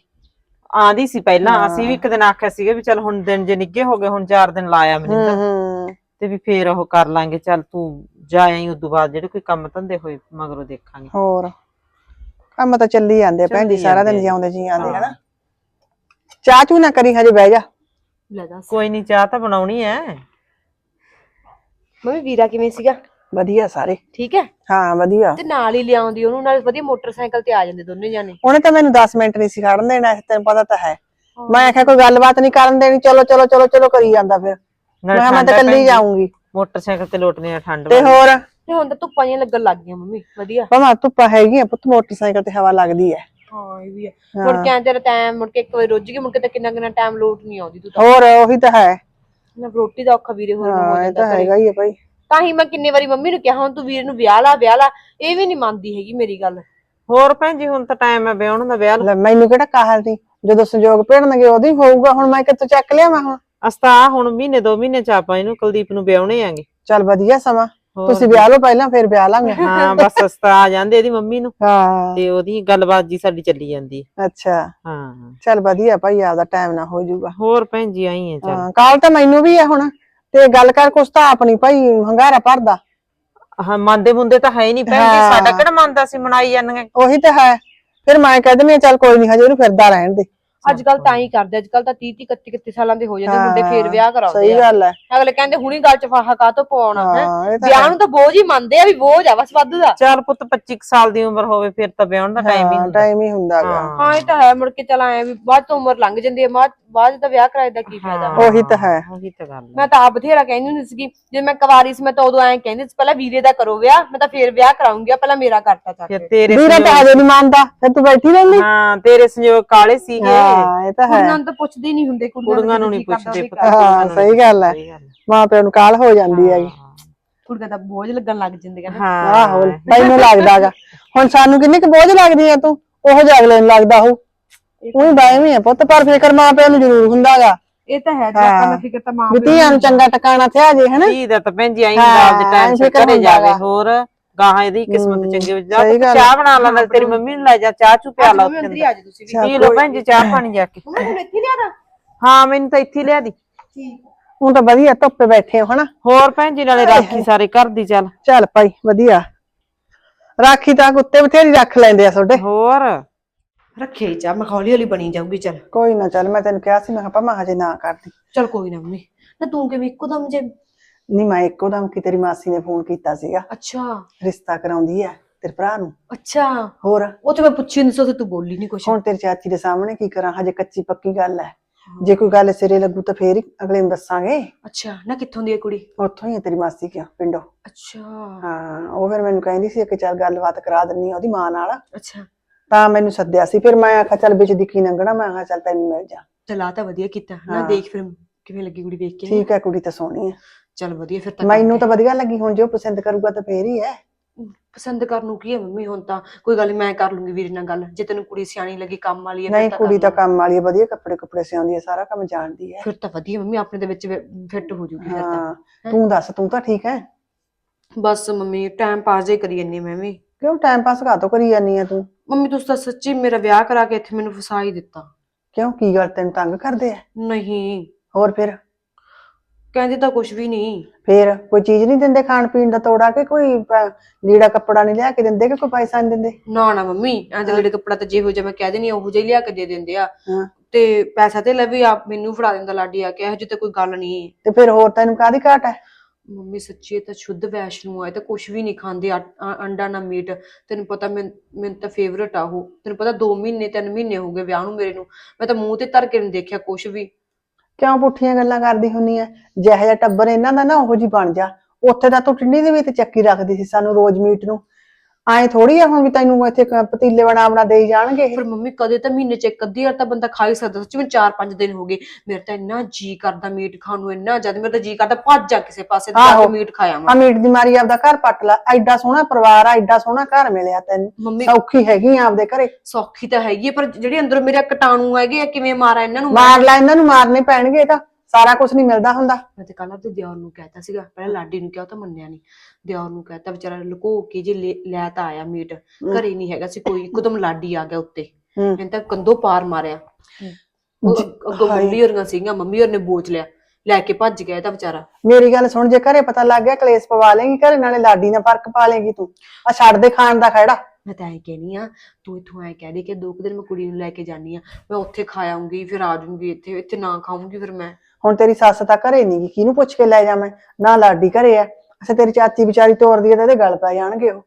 ਆਂਦੀ ਸੀ ਪਹਿਲਾਂ ਅਸੀਂ ਵੀ ਇੱਕ ਦਿਨ ਆਖਿਆ ਸੀਗਾ ਵੀ ਚਲ ਹੁਣ ਦਿਨ ਜੇ ਨਿੱਗੇ ਹੋ ਗਏ ਹੁਣ 4 ਦਿਨ ਲਾਇਆ ਮਨਿੰਦਰ ਹੂੰ ਤੇ ਵੀ ਫੇਰ ਉਹ ਕਰ ਲਾਂਗੇ ਚੱਲ ਤੂੰ ਜਾ ਆਈ ਉਦੋਂ ਬਾਅਦ ਜਿਹੜੇ ਕੋਈ ਕੰਮ ਧੰਦੇ ਹੋਏ ਮਗਰੋਂ ਦੇਖਾਂਗੇ। ਹੋਰ ਕੰਮ ਤਾਂ ਚੱਲੀ ਜਾਂਦੇ ਭੈਣ ਜੀ ਸਾਰਾ ਦਿਨ। ਜਿਉਂਦੇ ਜੀ ਆਂਦੇ ਹਨਾ? ਚਾਹ ਚੂ ਨਾ ਕਰੀ ਹਜੇ ਬਹਿ ਜਾ। ਲੈ ਦੱਸ। ਕੋਈ ਨਹੀਂ ਚਾਹ ਤਾਂ ਬਣਾਉਣੀ ਐ। ਮੰਮੀ ਵੀਰਾ ਕਿਵੇਂ ਸੀਗਾ? ਵਧੀਆ ਸਾਰੇ। ਠੀਕ ਹੈ? ਹਾਂ ਵਧੀਆ। ਤੇ ਨਾਲ ਹੀ ਲਿਆਉਂਦੀ ਉਹਨੂੰ ਨਾਲ ਵਧੀਆ ਮੋਟਰਸਾਈਕਲ ਤੇ ਆ ਜਾਂਦੇ ਦੋਨੇ ਜਾਣੇ। ਉਹਨੇ ਤਾਂ ਮੈਨੂੰ 10 ਮਿੰਟ ਨਹੀਂ ਸੀ ਖੜਨ ਦੇਣਾ ਤੈਨੂੰ ਪਤਾ ਤਾਂ ਹੈ। ਮੈਂ ਆਖਿਆ ਕੋਈ ਗੱਲਬਾਤ ਨਹੀਂ ਕਰਨ ਦੇਣੀ ਚਲੋ ਚਲੋ ਚਲੋ ਚਲੋ ਕਰੀ ਜਾਂਦਾ ਫਿਰ। ਮੈਂ ਕਿਹਾ ਮੈਂ ਤਾਂ ਕੱਲੀ ਜਾਊਂਗੀ। ਮੋਟਰਸਾਈਕਲ ਤੇ ਲੋਟਨੇ ਆ ਠੰਡ ਤੇ। ਹੋਰ? ਤੇ ਹੁਣ ਤਾਂ ਧੁੱਪਾਂ ਜਿਹੀਆਂ ਲੱਗਣ ਲੱਗ ਗਈਆਂ ਮੰਮੀ ਵਧੀਆ। ਮਮਾ ਧੁੱਪਾਂ ਹੈਗੀਆਂ ਪੁੱਤ ਮੋਟਰਸਾਈਕਲ ਤੇ ਹਵਾ ਲੱਗਦੀ ਹੈ। ਹਾਂ ਇਹ ਵੀ ਆ ਮੁੜ ਕੇ ਆਂ ਤੇਰਾ ਟਾਈਮ ਮੁੜ ਕੇ ਇੱਕ ਵਾਰੀ ਰੁੱਝ ਗਈ ਮੁੜ ਕੇ ਤਾਂ ਕਿੰਨਾ ਕਿੰਨਾ ਟਾਈਮ ਲੋਟ ਨਹੀਂ ਆਉਂਦੀ ਤੂੰ ਤਾਂ। ਹੋਰ ਉਹੀ ਤਾਂ ਹੈ। ਨਾ ਰੋਟੀ ਦਾ ਔਖਾ ਵੀਰੇ ਹੋਰ ਨੂੰ ਹੋ ਹਾਂ ਇਹ ਜਾਂਦਾ ਤਾਂ ਹੈਗਾ ਹੀ ਹੈ ਭਾਈ। ਤਾਂ ਹੀ ਮੈਂ ਕਿੰਨੇ ਵਾਰੀ ਮੰਮੀ ਨੂੰ ਕਿਹਾ ਹੁਣ ਤੂੰ ਵੀਰ ਨੂੰ ਵਿਆਹ ਲਾ ਵਿਆਹ ਲਾ। ਇਹ ਵੀ ਨਹੀਂ ਮੰਨਦੀ ਹੈਗੀ ਮੇਰੀ ਗੱਲ। ਹੋਰ ਭੈਣ ਜੀ ਹੁਣ ਤਾਂ ਟਾਈਮ ਹੈ ਵਿਆਹਣ ਦਾ ਵਿਆਹ ਲੈ ਮੈਨੂੰ ਕਿਹੜਾ ਕਾਹਲ ਸੀ ਜਦੋਂ ਸੰਜੋਗ ਭੇੜਨਗੇ ਉਦੋਂ ਹੀ ਹੋਊਗਾ। ਹੁਣ ਮੈਂ ਕਿੱਥੋਂ ਚੱਕ ਲਿਆ ਮੈਂ ਹੁਣ ਅਸਤਾ ਹੁਣ ਮਹੀਨੇ ਦੋ ਮਹੀਨੇ ਚ ਆਪਾਂ ਇਹਨੂੰ ਕੁਲਦੀਪ ਨੂੰ ਵਿਆਹਣੇ ਆਂਗੇ। ਚੱਲ ਵਧੀਆ ਸਮਾਂ। ਤੁਸੀਂ ਵਿਆਹ ਲਓ ਪਹਿਲਾਂ ਫਿਰ ਵਿਆਹ ਲਾਂਗੇ। ਹਾਂ ਬਸ ਅਸਤਾ ਆ ਜਾਂਦੇ ਇਹਦੀ ਮੰਮੀ ਨੂੰ। ਹਾਂ। ਤੇ ਉਹਦੀ ਗੱਲਬਾਤ ਜੀ ਸਾਡੀ ਚੱਲੀ ਜਾਂਦੀ ਹੈ। ਅੱਛਾ। ਹਾਂ। ਚੱਲ ਵਧੀਆ ਭਾਈ ਆਪਦਾ ਟਾਈਮ ਨਾ ਹੋ ਜਾਊਗਾ। ਹੋਰ ਭੈਣ ਜੀ ਆਈ ਹੈ ਚੱਲ। ਹਾਂ ਕਾਲ ਤਾਂ ਮੈਨੂੰ ਵੀ ਹੈ ਹੁਣ। ਤੇ ਗੱਲ ਕਰ ਕੁਛ ਤਾਂ ਆਪਣੀ ਭਾਈ ਹੰਗਾਰਾ ਭਰਦਾ। ਹਾਂ ਮੰਨਦੇ ਮੁੰਦੇ ਤਾਂ ਹੈ ਹੀ ਨਹੀਂ ਭੈਣ ਜੀ ਹਾਂ। ਸਾਡਾ ਕਿਹੜਾ ਮੰਨਦਾ ਸੀ ਮਨਾਈ ਜਾਂਦੇ ਉਹੀ ਤਾਂ ਹੈ। ਫਿਰ ਮੈਂ ਕਹਿ ਦਿੰਦੀ ਹਾਂ, ਚੱਲ ਕੋਈ ਨਹੀਂ ਹਜੇ ਉਹਨੂੰ ਫਿਰਦਾ ਰਹਿਣ ਦੇ। ਅੱਜ ਕੱਲ ਤਾਂ ਹੀ ਕਰਦੇ ਅੱਜ ਕੱਲ ਤਾਂ 30 30 31 31 ਸਾਲਾਂ ਦੇ ਹੋ ਜਾਂਦੇ ਮੁੰਡੇ ਫੇਰ ਵਿਆਹ ਕਰਾਉਂਦੇ ਸਹੀ ਗੱਲ ਹੈ। ਅਗਲੇ ਕਹਿੰਦੇ ਹੁਣੀ ਗੱਲ ਚ ਫਾਹਾ ਕਾ ਤੋਂ ਪਾਉਣਾ ਹੈ? ਵਿਆਹ ਨੂੰ ਤਾਂ ਬੋਝ ਹੀ ਮੰਨਦੇ ਆ ਵੀ ਬੋਝ ਆ ਬਸ ਵਾਧੂ ਦਾ। ਚੱਲ ਪੁੱਤ 25 ਕੁ ਸਾਲ ਦੀ ਉਮਰ ਹੋਵੇ ਫਿਰ ਤਾਂ ਵਿਆਹਣ ਦਾ ਟਾਈਮ ਹੀ ਹੁੰਦਾ। ਟਾਈਮ ਹੀ ਹੁੰਦਾ ਗਾ। ਹਾਂ। ਇਹ ਤਾਂ ਹੈ ਮੁੜ ਕੇ ਚਲ ਆਏ ਵੀ ਬਾਅਦ ਤੋਂ ਉਮਰ ਲੰਘ ਜਾਂਦੀ ਹੈ ਬਾਅਦ ਬਾਅਦ ਤਾਂ ਵਿਆਹ ਕਰਾਏ ਦਾ ਕੀ ਫਾਇਦਾ? ਉਹੀ ਤਾਂ ਹੈ। ਉਹੀ ਤਾਂ ਗੱਲ ਹੈ। ਮੈਂ ਤਾਂ ਆਪ ਬਥੇਰਾ ਕਹਿੰਦੀ ਹੁੰਦੀ ਸੀਗੀ ਜੇ ਮੈਂ ਕੁਵਾਰੀ ਸੀ ਮੈਂ ਤਾਂ ਉਦੋਂ ਐਂ ਕਹਿੰਦੀ ਸੀ ਪਹਿਲਾਂ ਵੀਰੇ ਦਾ ਕਰੋ ਵਿਆਹ ਮੈਂ ਤਾਂ ਫੇਰ ਵਿਆਹ ਕਰਾਉਂਗੀ ਪਹਿਲਾਂ ਮੇਰਾ ਕਰਤਾ ਚੱਕ ਵੀਰਾ ਤਾਂ ਹਜੇ ਨਹੀਂ ਮੰਨਦਾ ਫਿਰ ਤੂੰ ਬੈਠੀ ਰਹਿੰਦੀ। ਹਾਂ ਤੇਰੇ ਸੰਯੋਗ ਕਾਲੇ ਸੀਗੇ। ਹਾਂ ਇਹ ਤਾਂ ਹੈ। ਕੁੜੀਆਂ ਨੂੰ ਤਾਂ ਪੁੱਛਦੇ ਨਹੀਂ ਹੁੰਦੇ ਕੁੜੀਆਂ ਨੂੰ ਨਹੀਂ ਪੁੱਛਦੇ। ਹਾਂ। ਸਹੀ ਗੱਲ ਹੈ। ਮਾਂ ਪਿਓ ਨੂੰ ਕਾਲ ਹੋ ਜਾਂਦੀ ਹੈਗੀ। ਹਾਂ। ਕੁੜੀਆਂ ਦਾ ਬੋਝ ਲੱਗਣ ਲੱਗ ਨੇ ਹਾਂ। ਆਹੋ ਤੈਨੂੰ ਲੱਗਦਾਗਾ ਹੁਣ ਸਾਨੂੰ ਕਿੰਨੀ ਕੁ ਬੋਝ ਲੱਗਦੀ ਆ ਤੂੰ? ਉਹ ਜਿਹਾ ਅਗਲੇ ਨੂੰ ਲੱਗਦਾ ਹੋ ਉਹੀ ਬਾਇਵੇਂ ਆ ਪੁੱਤ ਪਰ ਫਿਕਰ ਮਾਂ ਪਿਓ ਨੂੰ ਜ਼ਰੂਰ ਹੁੰਦਾਗਾ ਇਹ ਤਾਂ ਹੈ ਜਵਾਕਾਂ ਦਾ ਫਿਕਰ ਤਾਂ ਮਾਂ ਧੀਆਂ ਨੂੰ ਚੰਗਾ ਟਿਕਾਣਾ ਥਿਆ ਜੇ ਹਨਾ? ਧੀ ਦਾ ਤਾਂ ਭੈਣ ਜੀ ਆਈ ਨਾਲ ਦੇ ਟਾਈਮ ਘਰੇ ਹੁੰਦਾ ਜਾਵੇ। ਹੋਰ। ਗਾਹਾਂ ਇਹਦੀ ਕਿਸਮਤ ਚੰਗੀ ਹੋ ਜਾ ਸਹੀ ਗੱਲ। ਚਾਹ ਬਣਾ ਲੈਂਦਾ ਤੇਰੀ ਮੰਮੀ ਨੂੰ ਲੈ ਜਾ ਚਾਹ ਚੂ ਪਿਆ ਲਾ ਮੰਮੀ ਅੰਦਰ ਹੀ ਆ ਜਾ ਤੁਸੀਂ ਵੀ। ਪੀ ਲਓ ਭੈਣ ਜੀ ਚਾਹ ਪਾਣੀ ਜਾ ਕੇ। ਮੰਮੀ ਹੁਣ ਇੱਥੇ ਲਿਆ ਦਾ ਹਾਂ ਮੈਨੂੰ ਤਾਂ ਇੱਥੇ ਹੀ ਲਿਆ ਦੀ। ਹੁਣ ਤਾਂ ਵਧੀਆ ਧੁੱਪੇ ਬੈਠੇ ਹੋ ਹਨਾ? ਹੋਰ ਭੈਣ ਜੀ ਨਾਲੇ ਰਾਖੀ ਸਾਰੇ ਘਰ ਦੀ ਚੱਲ। ਚੱਲ ਭਾਈ ਵਧੀਆ। ਰਾਖੀ ਤਾਂ ਕੁੱਤੇ ਬਥੇਰੀ ਰੱਖ ਲੈਂਦੇ ਆ ਤੁਹਾਡੇ। ਹੋਰ? ਰੱਖੇ ਹੀ ਚਾਹ ਮੈਂ ਹੌਲੀ ਹੌਲੀ ਬਣੀ ਜਾਊਗੀ ਚੱਲ। ਕੋਈ ਨਾ ਚੱਲ ਮੈਂ ਤੈਨੂੰ ਕਿਹਾ ਸੀ ਮੈਂ ਕਿਹਾ ਭਾਵੇਂ ਹਜੇ ਨਾ ਕਰਦੀ। ਚੱਲ ਕੋਈ ਨਾ ਮੰਮੀ। ਨਾ ਤੂੰ ਕਿਵੇਂ ਇੱਕੋ ਦਮ ਜੇ ਨਹੀਂ ਮੈਂ ਇੱਕੋ ਦਮ ਕਿ ਤੇਰੀ ਮਾਸੀ ਨੇ ਫੋਨ ਕੀਤਾ ਸੀਗਾ। ਅੱਛਾ। ਰਿਸ਼ਤਾ ਕਰਾਉਂਦੀ ਹੈ ਤੇਰੇ ਭਰਾ ਨੂੰ। ਅੱਛਾ। ਹੋਰ? ਉਹ ਤੇ ਮੈਂ ਪੁੱਛੀ ਨਹੀਂ ਸੀ ਤੂੰ ਬੋਲੀ ਨਹੀਂ ਕੁਛ। ਹੁਣ ਤੇਰੀ ਚਾਚੀ ਦੇ ਸਾਹਮਣੇ ਕੀ ਕਰਾਂ ਹਜੇ ਕੱਚੀ ਪੱਕੀ ਗੱਲ ਹੈ। ਜੇ ਕੋਈ ਗੱਲ ਸਿਰੇ ਲੱਗੂ ਤਾਂ ਫੇਰ ਹੀ ਅਗਲੇ ਨੂੰ ਦੱਸਾਂਗੇ। ਅੱਛਾ ਨਾ ਕਿੱਥੋਂ ਦੀ ਹੈ ਕੁੜੀ? ਉੱਥੋਂ ਹੀ ਹੈ ਤੇਰੀ ਮਾਸੀ ਕਿਉਂ ਪਿੰਡੋਂ। ਅੱਛਾ। ਹਾਂ ਉਹ ਫਿਰ ਮੈਨੂੰ ਕਹਿੰਦੀ ਸੀ ਕਿ ਚੱਲ ਗੱਲਬਾਤ ਕਰਾ ਦਿੰਨੀ ਆ ਉਹਦੀ ਮਾਂ ਨਾਲ। ਅੱਛਾ। ਤਾਂ ਮੈਨੂੰ ਸੱਦਿਆ ਸੀ ਫਿਰ ਮੈਂ ਆਖਿਆ ਚੱਲ ਵਿੱਚ ਦਿਖੀ ਲੰਘਣਾ ਮੈਂ ਆਖਿਆ ਚੱਲ ਤੈਨੂੰ ਮਿਲ ਜਾ। ਚਲਾ ਤਾਂ ਵਧੀਆ ਕੀਤਾ। ਨਾ। ਦੇਖ ਫਿਰ ਕਿਵੇਂ ਲੱਗੀ ਕੁੜੀ ਵੇਖ ਕੇ। ਠੀਕ ਹੈ ਕੁੜੀ ਤਾਂ ਸੋਹਣੀ ਹੈ ਚੱਲ ਵਧੀਆ ਫਿਰ ਤਾਂ ਮੈਨੂੰ ਤਾਂ ਵਧੀਆ ਲੱਗੀ ਹੁਣ ਜੇ ਉਹ ਪਸੰਦ ਕਰੂਗਾ ਤਾਂ ਫੇਰ ਹੀ ਹੈ। ਪਸੰਦ ਕਰਨ ਨੂੰ ਕੀ ਹੈ ਮੰਮੀ ਹੁਣ ਤਾਂ ਕੋਈ ਗੱਲ ਨੀ ਮੈਂ ਕਰ ਲੂੰਗੀ ਵੀਰੇ ਨਾਲ ਗੱਲ। ਜੇ ਤੈਨੂੰ ਕੁੜੀ ਸਿਆਣੀ ਲੱਗੀ ਕੰਮ ਵਾਲੀ ਹੈ ਨਹੀਂ ਕੁੜੀ ਤਾਂ ਕੰਮ ਵਾਲੀ ਹੈ ਵਧੀਆ ਕੱਪੜੇ ਕੁਪੜੇ ਸਿਉਂਦੀ ਹੈ ਸਾਰਾ ਕੰਮ ਜਾਣਦੀ ਹੈ। ਫਿਰ ਤਾਂ ਵਧੀਆ ਮੰਮੀ ਆਪਣੇ ਦੇ ਵਿੱਚ ਫਿੱਟ ਹੋ ਜੂਗੀ ਫਿਰ ਤਾਂ। ਹਾਂ ਤੂੰ ਦੱਸ ਤੂੰ ਤਾਂ ਠੀਕ ਹੈ? ਬਸ ਮੰਮੀ ਟਾਈਮ ਪਾਸ ਜੇ ਕਰੀ ਜੰਨੀ ਮੈਂ ਵੀ। ਕਿਉਂ ਟਾਈਮ ਪਾਸ ਕਾਤੋਂ ਕਰੀ ਜਾਨੀ ਆ ਤੂੰ? ਮੰਮੀ ਤੁਸੀਂ ਤਾਂ ਸੱਚੀ ਮੇਰਾ ਵਿਆਹ ਕਰਾ ਕੇ ਇੱਥੇ ਮੈਨੂੰ ਫਸਾ ਹੀ ਦਿੱਤਾ। ਕਿਉਂ ਕੀ ਗੱਲ ਤੈਨੂੰ ਤੰਗ ਕਰਦੇ ਆ? ਨਹੀਂ। ਹੋਰ ਫਿਰ? ਕਹਿੰਦੇ ਤਾਂ ਕੁਝ ਵੀ ਨਹੀਂ। ਫੇਰ ਕੋਈ ਚੀਜ਼ ਨਹੀਂ ਦਿੰਦੇ ਖਾਣ ਪੀਣ ਦਾ ਤੋੜਾ ਕੇ ਕੋਈ ਪ- ਲੀੜਾ ਕੱਪੜਾ ਨਹੀਂ ਲਿਆ ਕੇ ਦਿੰਦੇ ਕਿ ਕੋਈ ਪੈਸਾ ਨਹੀਂ ਦਿੰਦੇ? ਨਾ ਨਾ ਮੰਮੀ ਐਂ ਤੇ ਜਿਹੜੇ ਕੱਪੜਾ ਤਾਂ ਜਿਹੋ ਜਿਹਾ ਮੈਂ ਕਹਿ ਦੇਣੀ ਉਹ ਜਿਹਾ ਹੀ ਲਿਆ ਕੇ ਦੇ ਦਿੰਦੇ ਆ। ਹਾਂ। ਤੇ ਪੈਸਾ ਤੇ ਵੀ ਆਪ ਮੈਨੂੰ ਫੜਾ ਦਿੰਦਾ ਲਾਡੀ ਆ ਕੇ ਇਹੋ ਜਿਹੀ ਤਾਂ ਕੋਈ ਗੱਲ ਨਹੀਂ। ਤੇ ਫਿਰ ਹੋਰ ਤੈਨੂੰ ਕਾਦੀ ਘਾਟ ਹੈ? ਮੰਮੀ ਸੱਚੀ ਇਹ ਤਾਂ ਸ਼ੁੱਧ ਵੈਸ਼ਨੂ ਆ ਇਹ ਤਾਂ ਕੁਝ ਵੀ ਨਹੀਂ ਖਾਂਦੇ ਆ- ਆ- ਅੰਡਾ ਨਾ ਮੀਟ। ਤੈਨੂੰ ਪਤਾ ਮੈਂ ਮੈਨੂੰ ਤਾਂ ਫੇਵਰਟ ਆ ਉਹ। ਤੈਨੂੰ ਪਤਾ 2 ਮਹੀਨੇ 3 ਮਹੀਨੇ ਹੋ ਗਏ ਵਿਆਹ ਨੂੰ ਮੇਰੇ ਨੂੰ। ਮੈਂ ਤਾਂ ਮੂੰਹ ਤੇ ਧਰ ਕੇ ਨਹੀਂ ਦੇਖਿਆ ਕੁਝ ਵੀ। ਕਿਉਂ ਪੁੱਠੀਆਂ ਗੱਲਾਂ ਕਰਦੀ ਹੁੰਨੀ ਐ ਜਿਹੋ ਜਿਹਾ ਟੱਬਰ ਇਹਨਾਂ ਦਾ ਨਾ, ਉਹੋ ਜੀ ਬਣ ਜਾ। ਉੱਥੇ ਤਾਂ ਤੂੰ ਟਿੰਡੀ ਦੇ ਵਿੱਚ ਚੱਕੀ ਰੱਖਦੀ ਸੀ ਸਾਨੂੰ ਰੋਜ਼ ਮੀਟ ਨੂੰ। ਐਂ ਥੋੜੀ ਆ ਹੁਣ ਵੀ ਤੈਨੂੰ ਇੱਥੇ ਕ- ਪਤੀਲੇ ਬਣਾ ਬਣਾ ਦੇਈ ਜਾਣਗੇ ਇਹ। ਪਰ ਮੰਮੀ ਕਦੇ ਤਾਂ ਮਹੀਨੇ ਚ ਇੱਕ ਅੱਧੀ ਵਾਰ ਤਾਂ ਬੰਦਾ ਖਾ ਹੀ ਸਕਦਾ। ਸੱਚੀ ਮੈਨੂੰ 4-5 ਦਿਨ ਹੋ ਗਏ। ਮੇਰਾ ਤਾਂ ਇੰਨਾ ਜੀ ਕਰਦਾ ਮੀਟ ਖਾਣ ਨੂੰ ਇੰਨਾ ਜ਼ਿਆਦਾ ਮੇਰਾ ਤਾਂ ਜੀ ਕਰਦਾ ਭੱਜ ਜਾ ਕਿਸੇ ਪਾਸੇ ਤੇ ਜਾ ਆਹੋ। ਕੇ ਮੀਟ ਖਾਇਆ ਆ ਮੈਂ ਮੀਟ ਦੀ ਮਾਰੀ ਆਪਦਾ ਘਰ ਪੱਟ ਲਾ। ਐਡਾ ਸੋਹਣਾ ਪਰਿਵਾਰ ਆ ਐਡਾ ਸੋਹਣਾ ਘਰ ਮਿਲਿਆ ਤੈਨੂੰ। ਮੰਮੀ ਸੌਖੀ ਹੈਗੀ ਆ ਆਪਦੇ ਘਰੇ। ਸੌਖੀ ਤਾਂ ਹੈਗੀ ਹੈ ਪਰ ਜਿਹੜੇ ਅੰਦਰੋਂ ਮੇਰੇ ਕੀਟਾਣੂ ਹੈਗੇ ਆ ਕਿਵੇਂ ਮਾਰਾ ਇਹਨਾਂ ਨੂੰ? ਮਾਰ ਲੈ ਇਹਨਾਂ ਨੂੰ ਮਾਰਨੇ ਪੈਣਗੇ ਇਹ ਤਾਂ। ਸਾਰਾ ਕੁਝ ਨਹੀਂ ਮਿਲਦਾ ਹੁੰਦਾ। ਮੈਂ ਤੇ ਕੱਲ ਆਪਦੇ ਦਿਓਰ ਨੂੰ ਕਹਿਤਾ ਸੀਗਾ ਪਹਿਲਾਂ ਲਾਡੀ ਨੂੰ ਕਿਹਾ ਉਹ ਤਾਂ ਮੰਨਿਆ ਨਹੀਂ। ਦਿਓਰ ਨੂੰ ਕਹਿਤਾ ਵਿਚਾਰਾ ਲੁਕੋ ਕੇ ਜੇ ਲੈ ਲੈ ਤਾਂ ਆਇਆ ਮੀਟ। ਘਰੇ ਨਹੀਂ ਹੈਗਾ ਸੀ ਕੋਈ ਇੱਕਦਮ ਲਾਡੀ ਆ ਗਿਆ ਉੱਤੇ। ਹੂੰ। ਇਹਨੇ ਤਾਂ ਕੰਧੋਂ ਪਾਰ ਮਾਰਿਆ। ਉਹ ਅੱਗ- ਅੱਗੋਂ ਮੰਮੀ ਹੋਰੀਆਂ ਸੀਗੀਆਂ ਮੰਮੀ ਹੋਰ ਨੇ ਬੋਚ ਲਿਆ। ਲੈ ਕੇ ਭੱਜ ਗਿਆ ਇਹ ਤਾਂ ਵਿਚਾਰਾ। ਮੇਰੀ ਗੱਲ ਸੁਣ ਜੇ ਘਰੇ ਪਤਾ ਲੱਗ ਗਿਆ ਕਲੇਸ਼ ਪਵਾ ਲੇਗੀ ਘਰੇ ਨਾਲੇ ਲਾਡੀ ਨਾਲ ਫ਼ਰਕ ਪਾ ਲੇਗੀ ਤੂੰ। ਆ ਛੱਡ ਦੇ ਖਾਣ ਦਾ ਖੜਾ ਮੈਂ ਤਾਂ ਐ ਕਹਿਨੀ ਆ ਤੂੰ ਇੱਥੋਂ ਐ ਕਹਿ ਦੇ ਕਿ ਦੋ ਕੁ ਦਿਨ ਮੈਂ ਕੁੜੀ ਨੂੰ ਲੈ ਕੇ ਜਾਨੀ ਆ ਮੈਂ ਉੱਥੇ ਖਾ ਆਉਂਗੀ ਫਿਰ ਆ ਜਾਊਂਗੀ ਇੱਥੇ ਇੱਥੇ ਨਾ ਖਾਊਂਗੀ ਫਿਰ ਮੈਂ। ਹੁਣ ਤੇਰੀ ਸੱਸ ਤਾਂ ਘਰੇ ਨਹੀਂ ਕਿਹਨੂੰ ਪੁੱਛ ਕੇ ਲੈ ਜਾਵਾਂ ਨਾ ਲਾਡੀ ਘਰੇ ਆ। ਅੱਛਾ ਤੇਰੀ ਚਾਚੀ ਵਿਚਾਰੀ ਤੋਰਦੀ ਆ ਤੇ ਇਹਦੇ ਗਲ ਪੈ ਜਾਣਗੇ ਉਹ।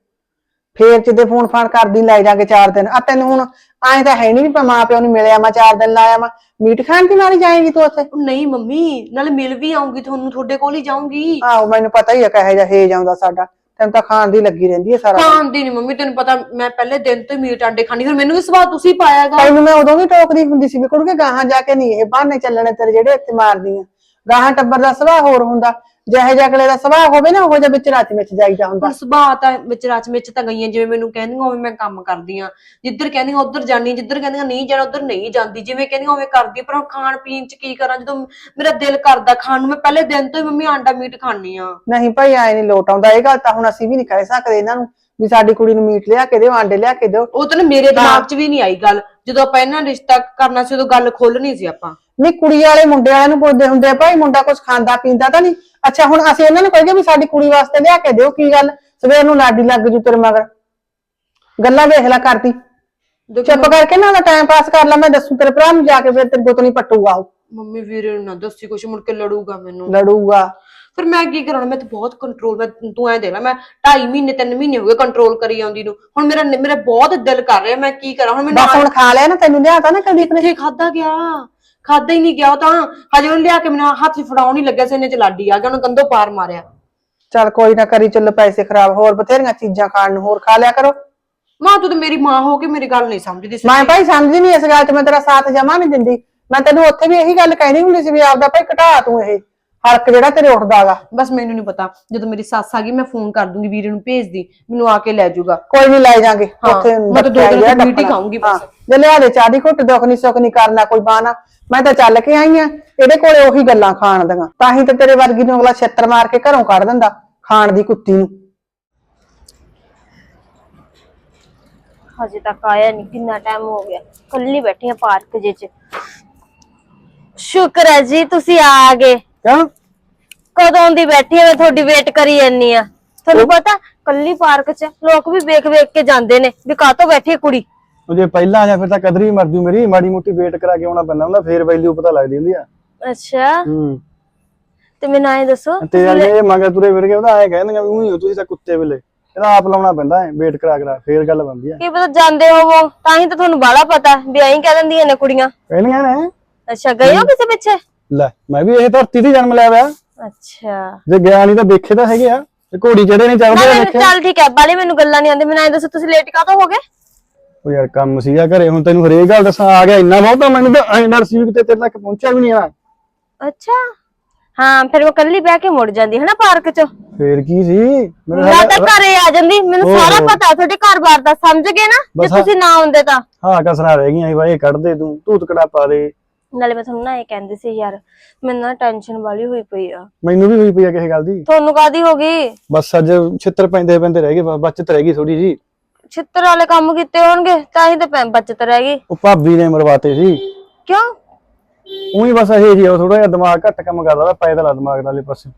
ਫੇਰ ਜਿੱਦੇ ਫੋਨ ਫਾਨ ਕਰਦੀ ਲੈ ਜਾਗੇ ਚਾਰ ਦਿਨ। ਆ ਤੈਨੂੰ ਹੁਣ ਐਂ ਤਾਂ ਹੈ ਨਹੀਂ ਵੀ ਮਾਂ ਪਿਓ ਨੂੰ ਮਿਲਿਆ ਮੈਂ ਚਾਰ ਦਿਨ ਲਾਇਆ ਮੈਂ। ਮੀਟ ਖਾਣ ਦੀ ਮਾਰੀ ਜਾਏਗੀ ਤੂੰ ਉੱਥੇ? ਉਹ ਨਹੀਂ ਮੰਮੀ ਨਾਲੇ ਮਿਲ ਵੀ ਆਉਂਗੀ ਤੁਹਾਨੂੰ ਤੁਹਾਡੇ ਕੋਲ ਹੀ ਜਾਊਂਗੀ। ਆਹੋ ਮੈਨੂੰ ਪਤਾ ਹੀ ਆ ਕਹੇ ਜਾ ਹੇਜ ਆਉਂਦਾ ਸਾਡਾ। ਤੈਨੂੰ ਤਾਂ ਖਾਣ ਦੀ ਲੱਗੀ ਰਹਿੰਦੀ ਹੈ ਸਾਰਾ ਦਿਨ। ਖਾਣ ਦੀ ਨਹੀਂ ਮੰਮੀ ਤੈਨੂੰ ਪਤਾ ਮੈਂ ਪਹਿਲੇ ਦਿਨ ਤੋਂ ਹੀ ਮੀਟ ਆਂਡੇ ਖਾਣੀ ਫਿਰ ਮੈਨੂੰ ਵੀ ਸਵਾਦ ਤੁਸੀਂ ਪਾਇਆਗਾ। ਤੈਨੂੰ ਮੈਂ ਉਦੋਂ ਵੀ ਟੋਕਦੀ ਹੁੰਦੀ ਸੀ ਵੀ ਕੁੜਕੇ ਗਾਹਾਂ ਜਾ ਕੇ ਨਹੀਂ ਇਹ ਬਹਾਨੇ ਚੱਲਣੇ ਤੇਰੇ ਜਿਹੜੇ ਇੱਥੇ ਮਾਰਦੀ ਆ। ਗਾਹਾਂ ਟੱਬਰ ਦਾ ਸੁਭਾਅ ਹੋਰ ਹੁੰਦਾ। ਜਿਹੇ ਜਿਹੇ ਅਗਲੇ ਦਾ ਸੁਭਾਅ ਹੋਵੇ ਨਾ ਉਹ ਜਿਹਾ ਵਿੱਚ ਰਾਤ ਵਿੱਚ ਜਾਈਦਾ ਹੁੰਦਾ। ਹੁਣ ਸੁਭਾਅ ਤਾਂ ਵਿੱਚ ਰਚ ਵਿੱਚ ਤਾਂ ਗਈਆਂ ਜਿਵੇਂ ਮੈਨੂੰ ਕਹਿੰਦੀਆਂ ਉਵੇਂ ਮੈਂ ਕੰਮ ਕਰਦੀ ਆ ਜਿੱਧਰ ਕਹਿੰਦੀਆਂ ਉਧਰ ਜਾਣੀ ਜਿੱਧਰ ਕਹਿੰਦੀਆਂ ਨਹੀਂ ਜਾਣਾ ਉਧਰ ਨਹੀਂ ਜਾਂਦੀ। ਜਿਵੇਂ ਕਹਿੰਦੀਆਂ ਉਵੇਂ ਕਰਦੀ ਆ, ਪਰ ਹੁਣ ਖਾਣ ਪੀਣ ਚ ਕੀ ਕਰਾਂ? ਜਦੋਂ ਮੇਰਾ ਦਿਲ ਕਰਦਾ ਖਾਣ ਨੂੰ ਮੈਂ ਪਹਿਲੇ ਦਿਨ ਤੋਂ ਹੀ ਮੰਮੀ ਆਂਡਾ ਮੀਟ ਖਾਣੀ ਆ ਨਹੀਂ ਭਾਈ ਐ ਨਹੀਂ ਲੋਟ ਆਉਂਦਾ ਇਹ ਗੱਲ ਤਾਂ ਹੁਣ ਅਸੀਂ ਵੀ ਨਹੀਂ ਕਹਿ ਸਕਦੇ ਇਹਨਾਂ ਨੂੰ ਵੀ ਸਾਡੀ ਕੁੜੀ ਨੂੰ ਮੀਟ ਲਿਆ ਕੇ ਦਿਓ ਆਂਡੇ ਲਿਆ ਕੇ ਦਿਓ। ਉਹ ਤਾਂ ਨਾ ਮੇਰੇ ਦਿਮਾਗ 'ਚ ਵੀ ਨਹੀਂ ਆਈ ਗੱਲ। ਜਦੋਂ ਆਪਾਂ ਇਹਨਾਂ ਨਾਲ ਰਿਸ਼ਤਾ ਕਰਨਾ ਸੀ ਉਦੋਂ ਗੱਲ ਖੋਲਣੀ ਸੀ ਆਪਾਂ। ਨਹੀਂ ਕੁੜੀ ਵਾਲੇ ਮੁੰਡੇ ਵਾਲਿਆਂ ਨੂੰ ਪੁੱਛਦੇ ਹੁੰਦੇ ਆ ਭਾਈ ਮੁੰਡਾ ਕੁਝ ਖਾਂਦਾ ਪੀਂਦਾ ਤਾਂ ਨਹੀਂ? ਅੱਛਾ ਹੁਣ ਅਸੀਂ ਇਹਨਾਂ ਨੂੰ ਕਹੀਏ ਵੀ ਸਾਡੀ ਕੁੜੀ ਵਾਸਤੇ ਲਿਆ ਕੇ ਦਿਓ ਕੀ ਗੱਲ? ਸਵੇਰ ਨੂੰ ਲਾਡੀ ਲੱਗ ਜੂ ਤੇਰੇ ਮਗਰ। ਗੱਲਾਂ ਵੇਖ ਲੈ ਕਰਦੀ। ਚੁੱਪ ਕਰਕੇ ਨਾ ਟਾਈਮ ਪਾਸ ਕਰ ਲੈ ਮੈਂ ਦੱਸੂ ਤੇਰੇ ਭਰਾ ਨੂੰ ਜਾ ਕੇ ਫਿਰ ਤੇਰੀ ਗੁੱਤ ਨਹੀਂ ਪੱਟੂਗਾ ਉਹ। ਮੰਮੀ ਵੀਰੇ ਨੂੰ ਨਾ ਦੱਸੀ ਕੁਛ ਮੁੜ ਕੇ ਲੜੂਗਾ ਮੈਨੂੰ। ਲੜੂਗਾ। ਫਿਰ ਮੈਂ ਕੀ ਕਰਾਂ ਮੈਂ ਤਾਂ ਬਹੁਤ ਕੰਟਰੋਲ ਮੈਂ ਤੂੰ ਐ ਦੇਖ ਲੈ ਮੈਂ 2.5 ਮਹੀਨੇ 3 ਮਹੀਨੇ ਹੋ ਗਏ ਕੰਟਰੋਲ ਕਰੀ ਆਉਂਦੀ ਨੂੰ। ਹੁਣ ਮੇਰਾ ਮੇਰਾ ਬਹੁਤ ਦਿਲ ਕਰ ਰਿਹਾ ਮੈਂ ਕੀ ਕਰਾਂ? ਹੁਣ ਮੈਨੂੰ ਬਸ ਹੁਣ ਖਾ ਲਿਆ ਨਾ ਤੈਨੂੰ ਲਿਆਤਾ ਨਾ ਕਦੀ ਕਿੱਥੇ ਖਾਦਾ ਗਿਆ? ਖਾਦਾ ਹੀ ਨਹੀਂ ਗਿਆ ਉਹ ਤਾਂ ਹਜੇ ਉਹਨੂੰ ਲਿਆ ਕੇ ਮੈਨੂੰ ਹੱਥ 'ਚ ਫੜਾਉਣ ਹੀ ਲੱਗਿਆ ਸੀ ਇਹਨੇ ਚ ਲਾਡੀ ਆ ਗਿਆ ਉਹਨੂੰ ਕੰਧੋਂ ਪਾਰ ਮਾਰਿਆ। ਚੱਲ ਕੋਈ ਨਾ ਕਰੀ ਚੱਲ ਪੈਸੇ ਖਰਾਬ ਹੋਰ ਬਥੇਰੀਆਂ ਚੀਜ਼ਾਂ ਖਾਣ ਨੂੰ ਹੋਰ ਖਾ ਲਿਆ ਕਰੋ। ਮਾਂ ਤੂੰ ਤਾਂ ਮੇਰੀ ਮਾਂ ਹੋ ਕੇ ਮੇਰੀ ਗੱਲ ਨਹੀਂ ਸਮਝਦੀ ਸੀ। ਮੈਂ ਭਾਈ ਸਮਝਦੀ ਨਹੀਂ ਇਸ ਗੱਲ 'ਚ ਮੈਂ ਤੇਰਾ ਸਾਥ ਜਮਾ ਨਹੀਂ ਦਿੰਦੀ। ਮੈਂ ਤੈਨੂੰ ਉੱਥੇ ਵੀ ਇਹੀ ਗੱਲ ਕਹਿਣੀ ਹੁੰਦੀ ਸੀ ਵੀ ਆਪਦਾ ਭਾਈ ਘਟਾ ਤੂੰ ਇਹ। ਹਲਕ ਜਿਹੜਾ ਤੇਰੇ ਉੱਠਦਾਗਾ ਬਸ ਮੈਨੂੰ ਨਹੀਂ ਪਤਾ। ਜਦੋਂ ਮੇਰੀ ਸੱਸ ਆ ਗਈ ਮੈਂ ਫੋਨ ਕਰ ਦੂੰਗੀ ਵੀਰੇ ਨੂੰ ਭੇਜ ਦੀ ਮੈਨੂੰ ਆ ਕੇ ਲੈ ਜਾਊਗਾ। ਕੋਈ ਨਹੀਂ ਲੈ ਜਾਾਂਗੇ। ਹਾਂ, ਉੱਥੇ ਮੈਂ ਤਾਂ ਦੋ ਬੱਚਾ ਦਿਨ ਜਿਹੜਾ ਦੀ ਮੀਟ ਹੀ ਡੱਫਣਾ। ਖਾਊਂਗੀ ਬਸ। ਹਾਂ, ਜੇ ਲਿਆ ਦੇ ਚਾਹ ਦੀ ਘੁੱਟ ਦੁੱਖ ਨਹੀਂ ਸੁੱਖ ਨਹੀਂ ਕਰਨਾ ਕੋਈ ਬਾਨਾ ਮੈਂ ਤਾਂ ਚੱਲ ਕੇ ਆਈ ਆ ਇਹਦੇ ਕੋਲੇ ਉਹੀ ਗੱਲਾਂ ਖਾਣ ਦੀਆਂ। ਤਾਂ ਹੀ ਤਾਂ ਤੇਰੇ ਵਰਗੀ ਨੂੰ ਅਗਲਾ ਛੱਤਰ ਮਾਰ ਕੇ ਘਰੋਂ ਕੱਢ ਦਿੰਦਾ ਖਾਣ ਦੀ ਕੁੱਤੀ ਨੂੰ। ਹਜੇ ਤੱਕ ਆਇਆ ਨਹੀਂ ਕਿੰਨਾ ਟਾਈਮ ਹੋ ਗਿਆ। ਕੱਲੀ ਬੈਠੀ ਆ ਪਾਰਕ ਜੇ ਚ। ਸ਼ੁਕਰ ਹੈ ਜੀ ਤੁਸੀਂ ਆ ਗਏ। ਕਿਉਂ? ਕਦੋਂ ਦੀ ਬੈਠੀ ਆ ਮੈਂ ਤੁਹਾਡੀ ਵੇਟ ਕਰੀ ਜਾਨੀ ਆ। ਤੁਹਾਨੂੰ ਪਤਾ ਕੱਲੀ ਪਾਰਕ ਚ ਲੋਕ ਵੀ ਵੇਖ ਵੇਖ ਕੇ ਜਾਂਦੇ ਨੇ ਵੀ ਕਾਹਤੋਂ ਬੈਠੀ ਆ ਕੁੜੀ। ਉਹ ਜੇ ਪਹਿਲਾਂ ਆ ਜਾ ਫਿਰ ਤਾਂ ਕਦਰ ਹੀ ਮਰ ਜੂ ਮੇਰੀ ਮਾੜੀ ਮੋਟੀ ਵੇਟ ਕਰਾ ਕੇ ਆਉਣਾ ਪੈਂਦਾ ਹੁੰਦਾ ਫੇਰ ਵੈਲਿਊ ਪਤਾ ਲੱਗਦੀ ਹੁੰਦੀ ਆ। ਅੱਛਾ। ਹੂੰ। ਤੇ ਮੈਨੂੰ ਐਂ ਦੱਸੋ ਤੇ ਯਾਰ ਇਹ ਮਗਰ ਤੁਰੇ ਫਿਰ ਕੇ ਉਹਦਾ ਐ ਕਹਿੰਦੇ ਵੀ ਉਹੀ ਹੋ ਤੁਸੀਂ ਤਾਂ ਕੁੱਤੇ ਵੇਲੇ। ਇਹਦਾ ਆਪ ਲਾਉਣਾ ਪੈਂਦਾ ਹੈ ਵੇਟ ਕਰਾ ਕਰਾ ਫੇਰ ਗੱਲ ਬਣਦੀ ਆ। ਕੀ ਪਤਾ ਜਾਂਦੇ ਹੋਵੋ ਤਾਂ ਹੀ ਤਾਂ ਤੁਹਾਨੂੰ ਬਾਲਾ ਪਤਾ ਵੀ ਐਂ ਕਹਿ ਦਿੰਦੀਆਂ ਨੇ ਕੁੜੀਆਂ। ਕਹਿੰਦੀਆਂ ਨੇ। ਅੱਛਾ ਗਏ ਹੋ। ਕਿਸੇ ਪਿੱਛੇ? ਲੈ ਮੈਂ ਵੀ ਇਹ ਧਰਤੀ ਤੇ ਜਨਮ ਲਿਆ ਹੋਇਆ। ਅੱਛਾ। ਜੇ ਗਿਆ ਨਹੀਂ ਤਾਂ ਦੇਖੇ ਤਾਂ ਹੈਗੇ ਆ। ਤੇ ਘੋੜੀ ਚੜੇ ਨਹੀਂ ਨਾ ਚੱਲਦੇ ਆ ਮੈਨੂੰ ਦੇਖੇ ਚੱਲ ਠੀਕ ਹੈ ਬਾਲੀ ਮੈਨੂੰ ਗੱਲਾਂ ਨਹੀਂ ਆਉਂਦੀਆਂ ਮੈਨੂੰ ਐਂ ਦੱਸੋ ਤੁਸੀਂ ਲੇਟ ਕਾਹਤੋਂ ਹੋ ਗਏ ਉਹ ਯਾਰ ਕੰਮ ਸੀਗਾ ਘਰੇ ਹੁਣ ਤੈਨੂੰ ਹਰੇਕ ਗੱਲ ਦੱਸਾਂ ਆ ਗਿਆ ਇੰਨਾ ਬਹੁਤਾ ਮੈਨੂੰ ਤਾਂ ਐਂ ਡਰ ਸੀ ਵੀ ਕਿਤੇ ਤੇਰੇ ਤੱਕ ਪਹੁੰਚਿਆ ਵੀ ਨਹੀਂ ਆ ਅੱਛਾ। ਹਾਂ ਫਿਰ ਮੈਂ ਕੱਲੀ ਬਹਿ ਕੇ ਮੁੜ ਜਾਂਦੀ ਹੈ ਨਾ ਪਾਰਕ ਚ? ਫੇਰ ਕੀ ਸੀ? ਮੈਨੂੰ ਮੈਂ ਤਾਂ ਘਰੇ ਆ ਜਾਂਦੀ ਮੈਨੂੰ ਸਾਰਾ ਪਤਾ ਤੁਹਾਡੇ ਘਰ-ਬਾਰ ਦਾ ਸਮਝ ਗਏ ਨਾ? ਜੇ। ਤੁਸੀਂ ਨਾ ਆਉਂਦੇ ਤਾਂ। ਹਾਂ ਕਸਰਾਂ ਰਹਿ ਗਈਆਂ ਸੀ ਬਾਈ ਕੱਢ ਦੇ ਤੂੰ ਧੂਤ ਕੜਾ ਪਾ ਦੇ। ਨਾਲੇ ਮੈਂ ਤੁਹਾਨੂੰ ਨਾ ਇਹ ਕਹਿੰਦੀ ਸੀ ਯਾਰ ਮੈਨੂੰ ਨਾ ਟੈਨਸ਼ਨ ਵਾਲੀ ਹੋਈ ਪਈ ਆ। ਮੈਨੂੰ ਵੀ ਹੋਈ ਪਈ ਆ ਕਿਸੇ ਗੱਲ ਦੀ। ਤੁਹਾਨੂੰ ਕਾਦੀ ਹੋ ਗਈ? ਬਸ ਅੱਜ ਛਿੱਤਰ ਪੈਂਦੇ ਪੈਂਦੇ ਰਹਿ ਗਏ ਬ- ਬਚਤ ਰਹਿ ਗਈ ਥੋੜੀ ਜੀ। ਛਿੱਤਰ ਵਾਲੇ ਕੰਮ ਕੀਤੇ ਹੋਣਗੇ ਤਾਂ ਹੀ ਤਾਂ ਪੈ- ਬਚਤ ਰਹਿ ਗਈ। ਉਹ ਭਾਬੀ ਨੇ ਮਰਵਾਤੇ ਸੀ। ਕਿਉਂ? ਉਹੀ ਬਸ ਇਹ ਜੀ ਥੋੜਾ ਜਿਹਾ ਦਿਮਾਗ ਘੱਟ ਕੰਮ ਕਰਦਾ ਵਾ ਪੈਦਲ ਆ ਦਿਮਾਗ ਵਾਲੇ ਪਾਸੇ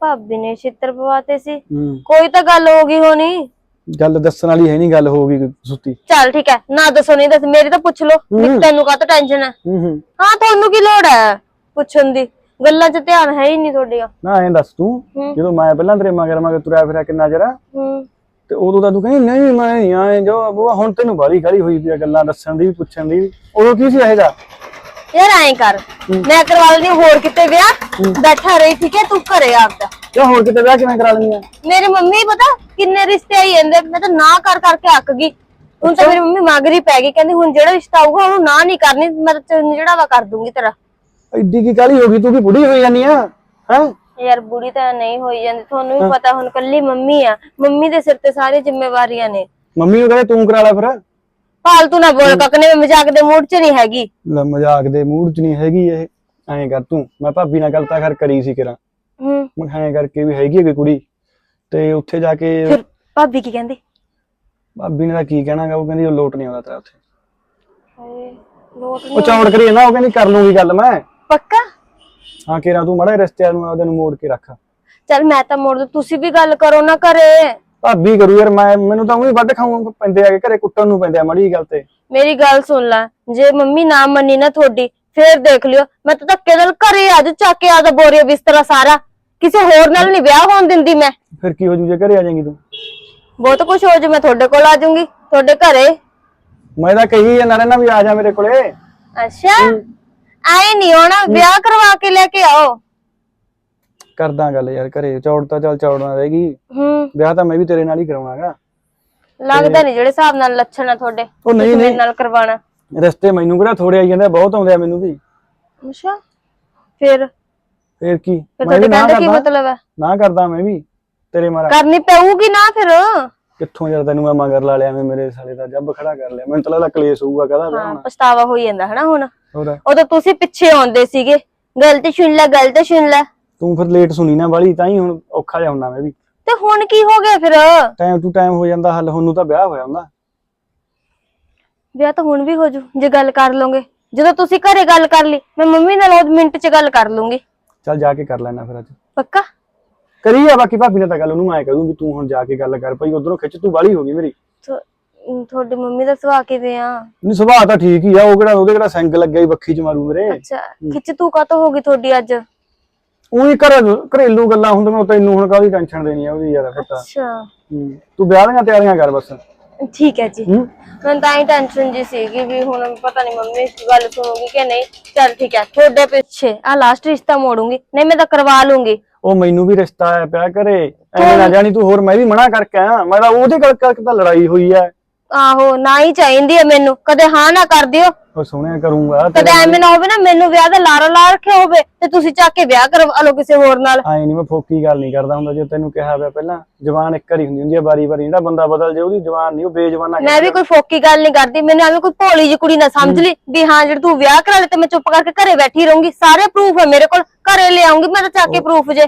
ਭਾਬੀ ਨੇ ਛਿੱਤਰ ਪਵਾਤੇ ਸੀ। ਹੂੰ। ਕੋਈ ਤਾਂ ਗੱਲ ਹੋ ਗਈ ਹੋਣੀ। ਗੱਲ ਦੱਸਣ ਵਾਲੀ ਹੈ ਨਹੀਂ ਗੱਲ ਹੋ ਗਈ ਸੁੱਤੀ। ਚੱਲ ਠੀਕ ਹੈ ਨਾ ਦੱਸੋ ਨਹੀਂ ਦੱਸ ਮੇਰੀ ਤਾਂ ਪੁੱਛ ਵੀ ਤੈਨੂੰ ਕਾਹਤੋਂ ਟੈਨਸ਼ਨ ਹੈ? ਹੂੰ ਹੂੰ। ਹਾਂ ਤੁਹਾਨੂੰ ਕੀ ਲੋੜ ਹੈ ਪੁੱਛਣ ਦੀ? ਗੱਲਾਂ 'ਚ ਧਿਆਨ ਹੈ ਹੀ ਨਹੀਂ ਤੁਹਾਡੀਆਂ। ਨਾ ਐਂ ਦੱਸ ਤੂੰ। ਜਦੋਂ ਮੈਂ ਪਹਿਲਾਂ ਤੇਰੇ ਮਗਰ ਮਗਰ ਤੁਰਿਆ ਫਿਰਿਆ ਕਿੰਨਾ ਹੂੰ ਤੇ ਉਦੋਂ ਤਾਂ ਤੂੰ ਕਹਿੰਦੀ ਨਹੀਂ ਮੈਂ ਨਹੀਂ ਆਏ ਜੋ ਬੂਆ ਹੁਣ ਤੈਨੂੰ ਬਾਰੀ ਖੜੀ ਹੋਈ ਪਈ ਗੱਲਾਂ ਦੱਸਣ ਦੀ ਪੁੱਛਣ ਦੀ। ਉਦੋਂ ਕੀ ਸੀ ਇਹ ਜਾ ਯਾਰ ਐਂ ਕਰ ਮੈਂ ਕਰਵਾ ਲੈਣੀ ਹੋਰ ਕਿਤੇ ਵਿਆਹ ਬੈਠਾ ਰਹੀ ਠੀਕ ਹੈ ਤੂੰ ਘਰੇ ਆਪਦਾ। ਕਿਉਂ ਹੋਰ ਕਿਤੇ ਵਿਆਹ ਕਿਵੇਂ ਕਰਾ ਲੈਂਦੀ ਆ? ਮੇਰੀ ਮੰਮੀ ਪਤਾ ਕਿੰਨੇ ਰਿਸ਼ਤੇ ਆਈ ਜਾਂਦੇ ਮੈਂ ਤਾਂ ਨਾ ਕਰ ਕਰਕੇ ਅੱਕ ਗਈ। ਹੁਣ ਤਾਂ ਮੇਰੀ ਮੰਮੀ ਮਗਰੀ ਪੈ ਗਈ। ਕਹਿੰਦੀ ਹੁਣ ਜਿਹੜਾ ਰਿਸ਼ਤਾ ਆਊਗਾ ਉਹਨੂੰ ਨਾ ਨਹੀਂ ਕਰਨੀ ਮੈਂ ਤਾਂ ਜਿਹੜਾ ਵਾ ਕਰ ਦੂੰਗੀ ਤੇਰਾ। ਐਡੀ ਕੀ ਕਾਲੀ ਹੋ ਗਈ? ਤੂੰ ਵੀ ਬੁੜੀ ਹੋਈ ਜਾਨੀ ਆ? ਹੈ? ਯਾਰ ਬੁੜੀ ਤਾਂ ਨਹੀਂ ਹੋਈ ਜਾਂਦੀ। ਤੁਹਾਨੂੰ ਵੀ ਪਤਾ ਹੁਣ ਕੱਲੀ ਮੰਮੀ ਆ। ਮੰਮੀ ਦੇ ਸਿਰ ਤੇ ਸਾਰੀ ਜ਼ਿੰਮੇਵਾਰੀਆਂ ਨੇ। ਮੰਮੀ ਨੂੰ ਕਹਿੰਦੇ ਤੂੰ ਕਰਾ ਲੈ ਫਿਰ। ਫਾਲਤੂ ਨਾ ਬੋਲ ਕੱਕਨੇ ਮੈਂ ਮਜ਼ਾਕ ਦੇ ਮੂਡ 'ਚ ਨਹੀਂ ਹੈਗੀ। ਲੈ ਮਜ਼ਾਕ ਦੇ ਮੂਡ 'ਚ ਨਹੀਂ ਹੈਗੀ ਇਹ। ਐਂ ਕਰ ਤੂੰ। ਮੈਂ ਭਾਬੀ ਨਾਲ ਗੱਲ ਤਾਂ ਕਰ ਕਰੀ ਸੀ ਕਿਰਾਂ। ਹੂੰ। ਮੈਂ ਐਂ ਕਰਕੇ ਵੀ ਹੈਗੀ ਹੈ ਕੋਈ ਕੁੜੀ। ਤੇ ਉੱਥੇ ਜਾ ਕੇ ਫਿਰ ਭਾਬੀ ਕੀ ਕਹਿੰਦੀ? ਭਾਬੀ ਨੇ ਤਾਂ ਕੀ ਕਹਿਣਾਗਾ ਉਹ ਕਹਿੰਦੀ ਉਹ ਲੋਟ ਨਹੀਂ ਆਉਂਦਾ ਤੇਰਾ ਉੱਥੇ। ਹਾਏ ਲੋਟ ਉਹ ਚੌੜ ਕਰੀ ਨਾ ਉਹ ਕਹਿੰਦੀ ਕਰ ਲੂੰਗੀ ਗੱਲ ਮੈਂ। ਪੱਕਾ? ਹਾਂ ਕਿਰਾਂ ਤੂੰ ਮੜਾ ਰਿਸ਼ਤਿਆਂ ਨੂੰ ਉਹਦੇ ਨੂੰ ਮੋੜ ਕੇ ਰੱਖ। ਚੱਲ ਮੈਂ ਤਾਂ ਮੋੜ ਦੂੰ ਤੁਸੀਂ ਵੀ ਗੱਲ ਕਰੋ ਨਾ ਘਰੇ। ਭਾਬੀ ਕਰੂ ਯਾਰ ਮੈਂ ਮੈਨੂੰ ਤਾਂ ਉਹੀ ਵੱਢ ਖਾਉਂ ਪੈਂਦੇ ਆਗੇ ਘਰੇ ਕੁੱਟਣ ਨੂੰ ਪੈਂਦੇ ਆ ਮੜੀ ਗੱਲ ਤੇ। ਮੇਰੀ ਗੱਲ ਸੁਣ ਲੈ ਜੇ ਮੰਮੀ ਨਾ ਮੰਨੀ ਨਾ ਤੁਹਾਡੀ ਫੇਰ ਦੇਖ ਲਿਓ ਮੈਂ ਤਾਂ ਧੱਕੇ ਨਾਲ ਘਰੇ ਆ ਜਾ ਚੱਕ ਕੇ ਆਦਾ ਬੋਰੀਆ ਬਿਸਤਰਾ ਸਾਰਾ। ਕਿਸੇ ਹੋਰ ਨਾਲ ਨਹੀਂ ਵਿਆਹ ਹੋਣ ਦਿੰਦੀ ਮੈਂ। ਫਿਰ ਕੀ ਹੋ ਜੂ ਜੇ ਘਰੇ ਆ ਜਾਏਂਗੀ ਤੂੰ? ਬਹੁਤ ਕੁਝ ਹੋ ਜੇ ਮੈਂ ਤੁਹਾਡੇ ਕੋਲ ਆ ਜਾਊਂਗੀ ਤੁਹਾਡੇ ਘਰੇ। ਮੈਂ ਤਾਂ ਕਹੀ ਜਾਂਦਾ ਰਹਿਣਾ ਵੀ ਆ ਜਾ ਮੇਰੇ ਕੋਲੇ। ਅੱਛਾ ਆਏ ਨਹੀਂ ਹੋਣਾ ਵਿਆਹ ਕਰਵਾ ਕੇ ਲੈ ਕੇ ਆਓ। ਕਰਦਾ ਗੱਲ ਯਾਰ ਘਰੇ ਚੌੜ ਤਾਂ ਚੱਲ ਚੌੜਨਾ ਰਹੇਗੀ ਹੂੰ। ਵਿਆਹ ਤਾਂ ਮੈਂ ਵੀ ਤੇਰੇ ਨਾਲ ਹੀ ਕਰਵਾਵਾਂਗਾ ਲੱਗਦਾ ਨਹੀਂ ਜਿਹੜੇ ਹਿਸਾਬ ਨਾਲ ਲੱਛਣ ਆ ਤੁਹਾਡੇ ਉਹ ਨਹੀਂ ਤੁਸੀਂ ਮੇਰੇ ਨਹੀਂ। ਨਾਲ ਕਰਵਾਣਾ ਰਸਤੇ ਮੈਨੂੰ ਕਿਹੜਾ ਥੋੜੇ ਆਈ ਜਾਂਦੇ ਬਹੁਤ ਆਉਂਦੇ ਆ ਮੈਨੂੰ ਵੀ। ਅੱਛਾ। ਫਿਰ? ਫੇਰ ਕੀ? ਫਿਰ ਮੈਂ ਵੀ ਨਾ ਕਹਿੰਦੇ ਕੀ ਕਰਦਾ। ਮਤਲਬ ਹੈ ਨਾ ਕਰਦਾ ਮੈਂ ਵੀ ਤੇਰੇ ਮਾਰਾ। ਕਰਨੀ ਪਊਗੀ ਨਾ ਫਿਰ। ਕਿੱਥੋਂ ਯਾਰ ਤੈਨੂੰ ਮੈਂ ਮਗਰ ਲਾ ਲਿਆ ਮੈਂ ਮੇਰੇ ਸਾਲੇ ਦਾ ਜੱਬ ਖੜਾ ਕਰ ਲਿਆ। ਮੈਨੂੰ ਤਾਂ ਲੱਗਦਾ ਕਲੇਸ਼ ਹੋਊਗਾ ਕਹਦਾ ਹਾਂ ਹੋਣਾ ਪਛਤਾਵਾ ਹੋਈ ਜਾਂਦਾ ਹਨਾ ਹੁਣ। ਹੋਰ? ਉਦੋਂ ਤੁਸੀਂ ਪਿੱਛੇ ਆਉਂਦੇ ਸੀਗੇ। ਗਲਤ ਸੁਣ ਲੈ ਗਲਤ ਸੁਣ ਲੈ। ਤੂੰ ਫਿਰ ਲੇਟ ਸੁਣੀ ਨਾ ਬਾਲੀ ਤਾਂ ਹੀ ਹੁਣ ਔਖਾ ਜਿਹਾ ਹੁੰਦਾ ਮੈਂ ਵੀ। ਤੇ ਹੁਣ ਕੀ ਹੋ ਗਿਆ ਫਿਰ? ਟਾਈਮ ਟੂ ਟਾਈਮ ਹੋ ਜਾਂਦਾ ਹੱਲ। ਹੁਣ ਨੂੰ ਤਾਂ ਵਿਆਹ ਹੋਇਆ ਹੁੰਦਾ। ਵਿਆਹ ਤਾਂ ਹੁਣ ਵੀ ਹੋ ਜੂ ਜੇ ਗੱਲ ਕਰ ਲਓਗੇ। ਜਦੋਂ ਤੁਸੀਂ ਘਰੇ ਗੱਲ ਕਰ ਲਈ ਮੈਂ ਮੰਮੀ ਨਾਲ ਉਹ ਮਿੰਟ 'ਚ ਗੱਲ ਕਰ ਲੂੰਗੀ। ਚੱਲ ਜਾ ਕੇ ਕਰ ਲੈਣਾ ਫਿਰ ਅੱਜ। ਪੱਕਾ? ਕਰੀ ਆ ਬਾਕੀ ਭਾਬੀ ਨੇ ਤਾਂ ਗੱਲ ਉਹਨੂੰ ਕਹਿ ਦੂੰ ਵੀ ਤੂੰ ਹੁਣ ਜਾ ਕੇ ਗੱਲ ਕਰ ਭਾਈ ਉਧਰੋਂ ਖਿੱਚ ਤੂੰ ਬਾਲੀ ਹੋ ਗਈ ਮੇਰੀ। ਤੁ- ਅਮ, ਤੁਹਾਡੀ ਮੰਮੀ ਦਾ ਸੁਭਾਅ ਕਿਵੇਂ ਆ? ਨਹੀਂ ਸੁਭਾਅ ਤਾਂ ਠੀਕ ਹੀ ਆ ਉਹ ਕਿਹੜਾ ਉਹਦੇ ਕਿਹੜਾ ਸੈਂਗ ਲੱਗਿਆ ਹੀ ਬੱਖੀ ਚ ਮਾਰੂ ਮੇਰੇ। ਅੱਛਾ ਖਿੱਚ ਤੂੰ ਕਾਤੋਂ ਹੋ ਗਈ ਤੁਹਾਡੀ ਅੱਜ? ਉਹੀ ਘਰ ਘਰੇਲੂ ਗੱਲਾਂ ਹੁੰਦੀਆਂ ਤੈਨੂੰ ਹੁਣ ਕਾਹਦੀ ਟੈਨਸ਼ਨ ਦੇਣੀ ਆ ਉਹਦੀ ਯਾਰ ਪਤਾ ਅੱਛਾ। ਤੂੰ ਵਿਆਹ ਦੀਆਂ ਤਿਆਰੀਆਂ ਕਰ ਬਸ। ਠੀਕ ਹੈ ਜੀ। ਹੂੰ। ਮੈਨੂੰ ਤਾਂ ਹੀ ਟੈਨਸ਼ਨ ਜੀ ਸੀਗੀ ਵੀ ਹੁਣ ਪਤਾ ਨਹੀਂ ਮੰਮੀ ਇਸ ਗੱਲ ਸੁਣੂਗੀ ਕਿ ਨਹੀਂ। ਚੱਲ ਠੀਕ ਹੈ ਤੁਹਾਡੇ ਪਿੱਛੇ ਆ ਲਾਸਟ ਰਿਸ਼ਤਾ ਮੋੜੂੰਗੀ ਨਹੀਂ ਮੈਂ ਤਾਂ ਕਰਵਾ ਲੂੰਗੀ। ਉਹ ਮੈਨੂੰ ਵੀ ਰਿਸ਼ਤਾ ਆਇਆ ਪਿਆ ਘਰੇ। ਐਵੇਂ ਨਾ ਜਾਣੀ ਤੂੰ ਹੋਰ ਮੈਂ ਵੀ ਮਨਾ ਕਰਕੇ ਆਇਆ। ਮੈਂ ਤਾਂ ਉਹਦੇ ਗੱਲ ਕਰਕੇ ਤਾਂ ਲੜਾਈ ਹੋਈ ਐ ਆਹੋ ਨਾ ਹੀ ਚਾਹੀਦੀ ਹੈ ਮੈਨੂੰ। ਕਦੇ ਹਾਂ ਨਾ ਕਰ ਦਿਓ। ਉਹ ਸੋਹਣਿਆ ਕਰੂੰਗਾ ਕਦੇ ਐਵੇਂ ਨਾ ਹੋਵੇ ਨਾ ਮੈਨੂੰ ਵਿਆਹ ਦਾ ਲਾਰਾ ਲਾ ਰੱਖਿਆ ਹੋਵੇ ਤੇ ਤੁਸੀਂ ਚੱਕ ਕੇ ਵਿਆਹ ਕਰਵਾ ਲਓ ਕਿਸੇ ਹੋਰ ਨਾਲ। ਆਏ ਨਹੀਂ ਮੈਂ ਫੋਕੀ ਗੱਲ ਨਹੀਂ ਕਰਦਾ ਹੁੰਦਾ ਜੇ ਤੈਨੂੰ ਕਿਹਾ ਪਿਆ ਪਹਿਲਾਂ ਜਵਾਨ ਇੱਕ ਵਾਰੀ ਹੁੰਦੀ ਹੁੰਦੀ ਹੈ ਵਾਰੀ ਵਾਰੀ ਜਿਹੜਾ ਬੰਦਾ ਬਦਲ ਜੇ ਉਹਦੀ ਜਵਾਨ ਨਹੀਂ ਉਹ ਬੇਜਵਾਨਾ ਮੈਂ ਵੀ ਕੋਈ ਫੋਕੀ ਗੱਲ ਨਹੀਂ ਕਰਦੀ ਮੈਨੂੰ ਐਵੇਂ ਕੋਈ ਭੋਲੀ ਜਿਹੀ ਕੁੜੀ ਨਾ ਸਮਝ ਲਈ ਵੀ ਹਾਂ ਜਿਹੜਾ ਤੂੰ ਵਿਆਹ ਕਰਾ ਲੈ ਤੇ ਮੈਂ ਚੁੱਪ ਕਰਕੇ ਘਰੇ ਬੈਠੀ ਰਹੂੰਗੀ। ਸਾਰੇ ਪ੍ਰੂਫ ਹੈ ਮੇਰੇ ਕੋਲ ਘਰੇ ਲਿਆਉਂਗੀ ਮੈਂ ਤਾਂ ਚੱਕ ਕੇ ਪ੍ਰੂਫ ਜੇ।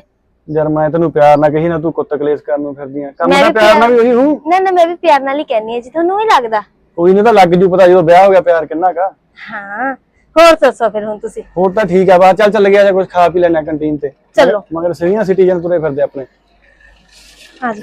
ਯਾਰ ਮੈਂ ਤੈਨੂੰ ਪਿਆਰ ਨਾਲ ਕਹੀ ਨਾ ਤੂੰ ਕੁੱਤ ਕਲੇਸ਼ ਕਰਨ ਨੂੰ ਫਿਰਦੀ ਆ। ਕੰਮ ਮੈਂ ਦਾ ਵੀ ਪਿਆਰ ਨਾਲ ਵੀ ਉਹੀ ਹੂੰ। ਨਾ ਨਾ ਮੈਂ ਵੀ ਪਿਆਰ ਨਾਲ ਹੀ ਕਹਿੰਨੀ ਹੈ ਜੀ ਤੁਹਾਨੂੰ ਨਹੀਂ ਲੱਗਦਾ। ਕੋਈ ਨਹੀਂ ਤਾਂ ਲੱਗ ਜੂ ਪਤਾ ਜਦੋਂ ਵਿਆਹ ਹੋ ਗਿਆ ਪਿਆਰ ਕਿੰਨਾ ਕਾ ਹਾਂ ਹੋਰ ਦੱਸੋ ਫਿਰ ਹੁਣ ਤੁਸੀਂ। ਹੋਰ ਤਾਂ ਠੀਕ ਆ ਬਾ ਚੱਲ ਚੱਲ ਗਿਆ ਜਾਂ ਕੁਝ ਖਾ ਪੀ ਲੈਣਾ ਕੰਟੀਨ ਤੇ। ਚਲੋ। ਮਗਰ ਸੀਨੀਅਰ ਸਿਟੀਜ਼ਨ ਤੁਰੇ ਫਿਰਦੇ ਆਪਣੇ। ਆ ਜੀ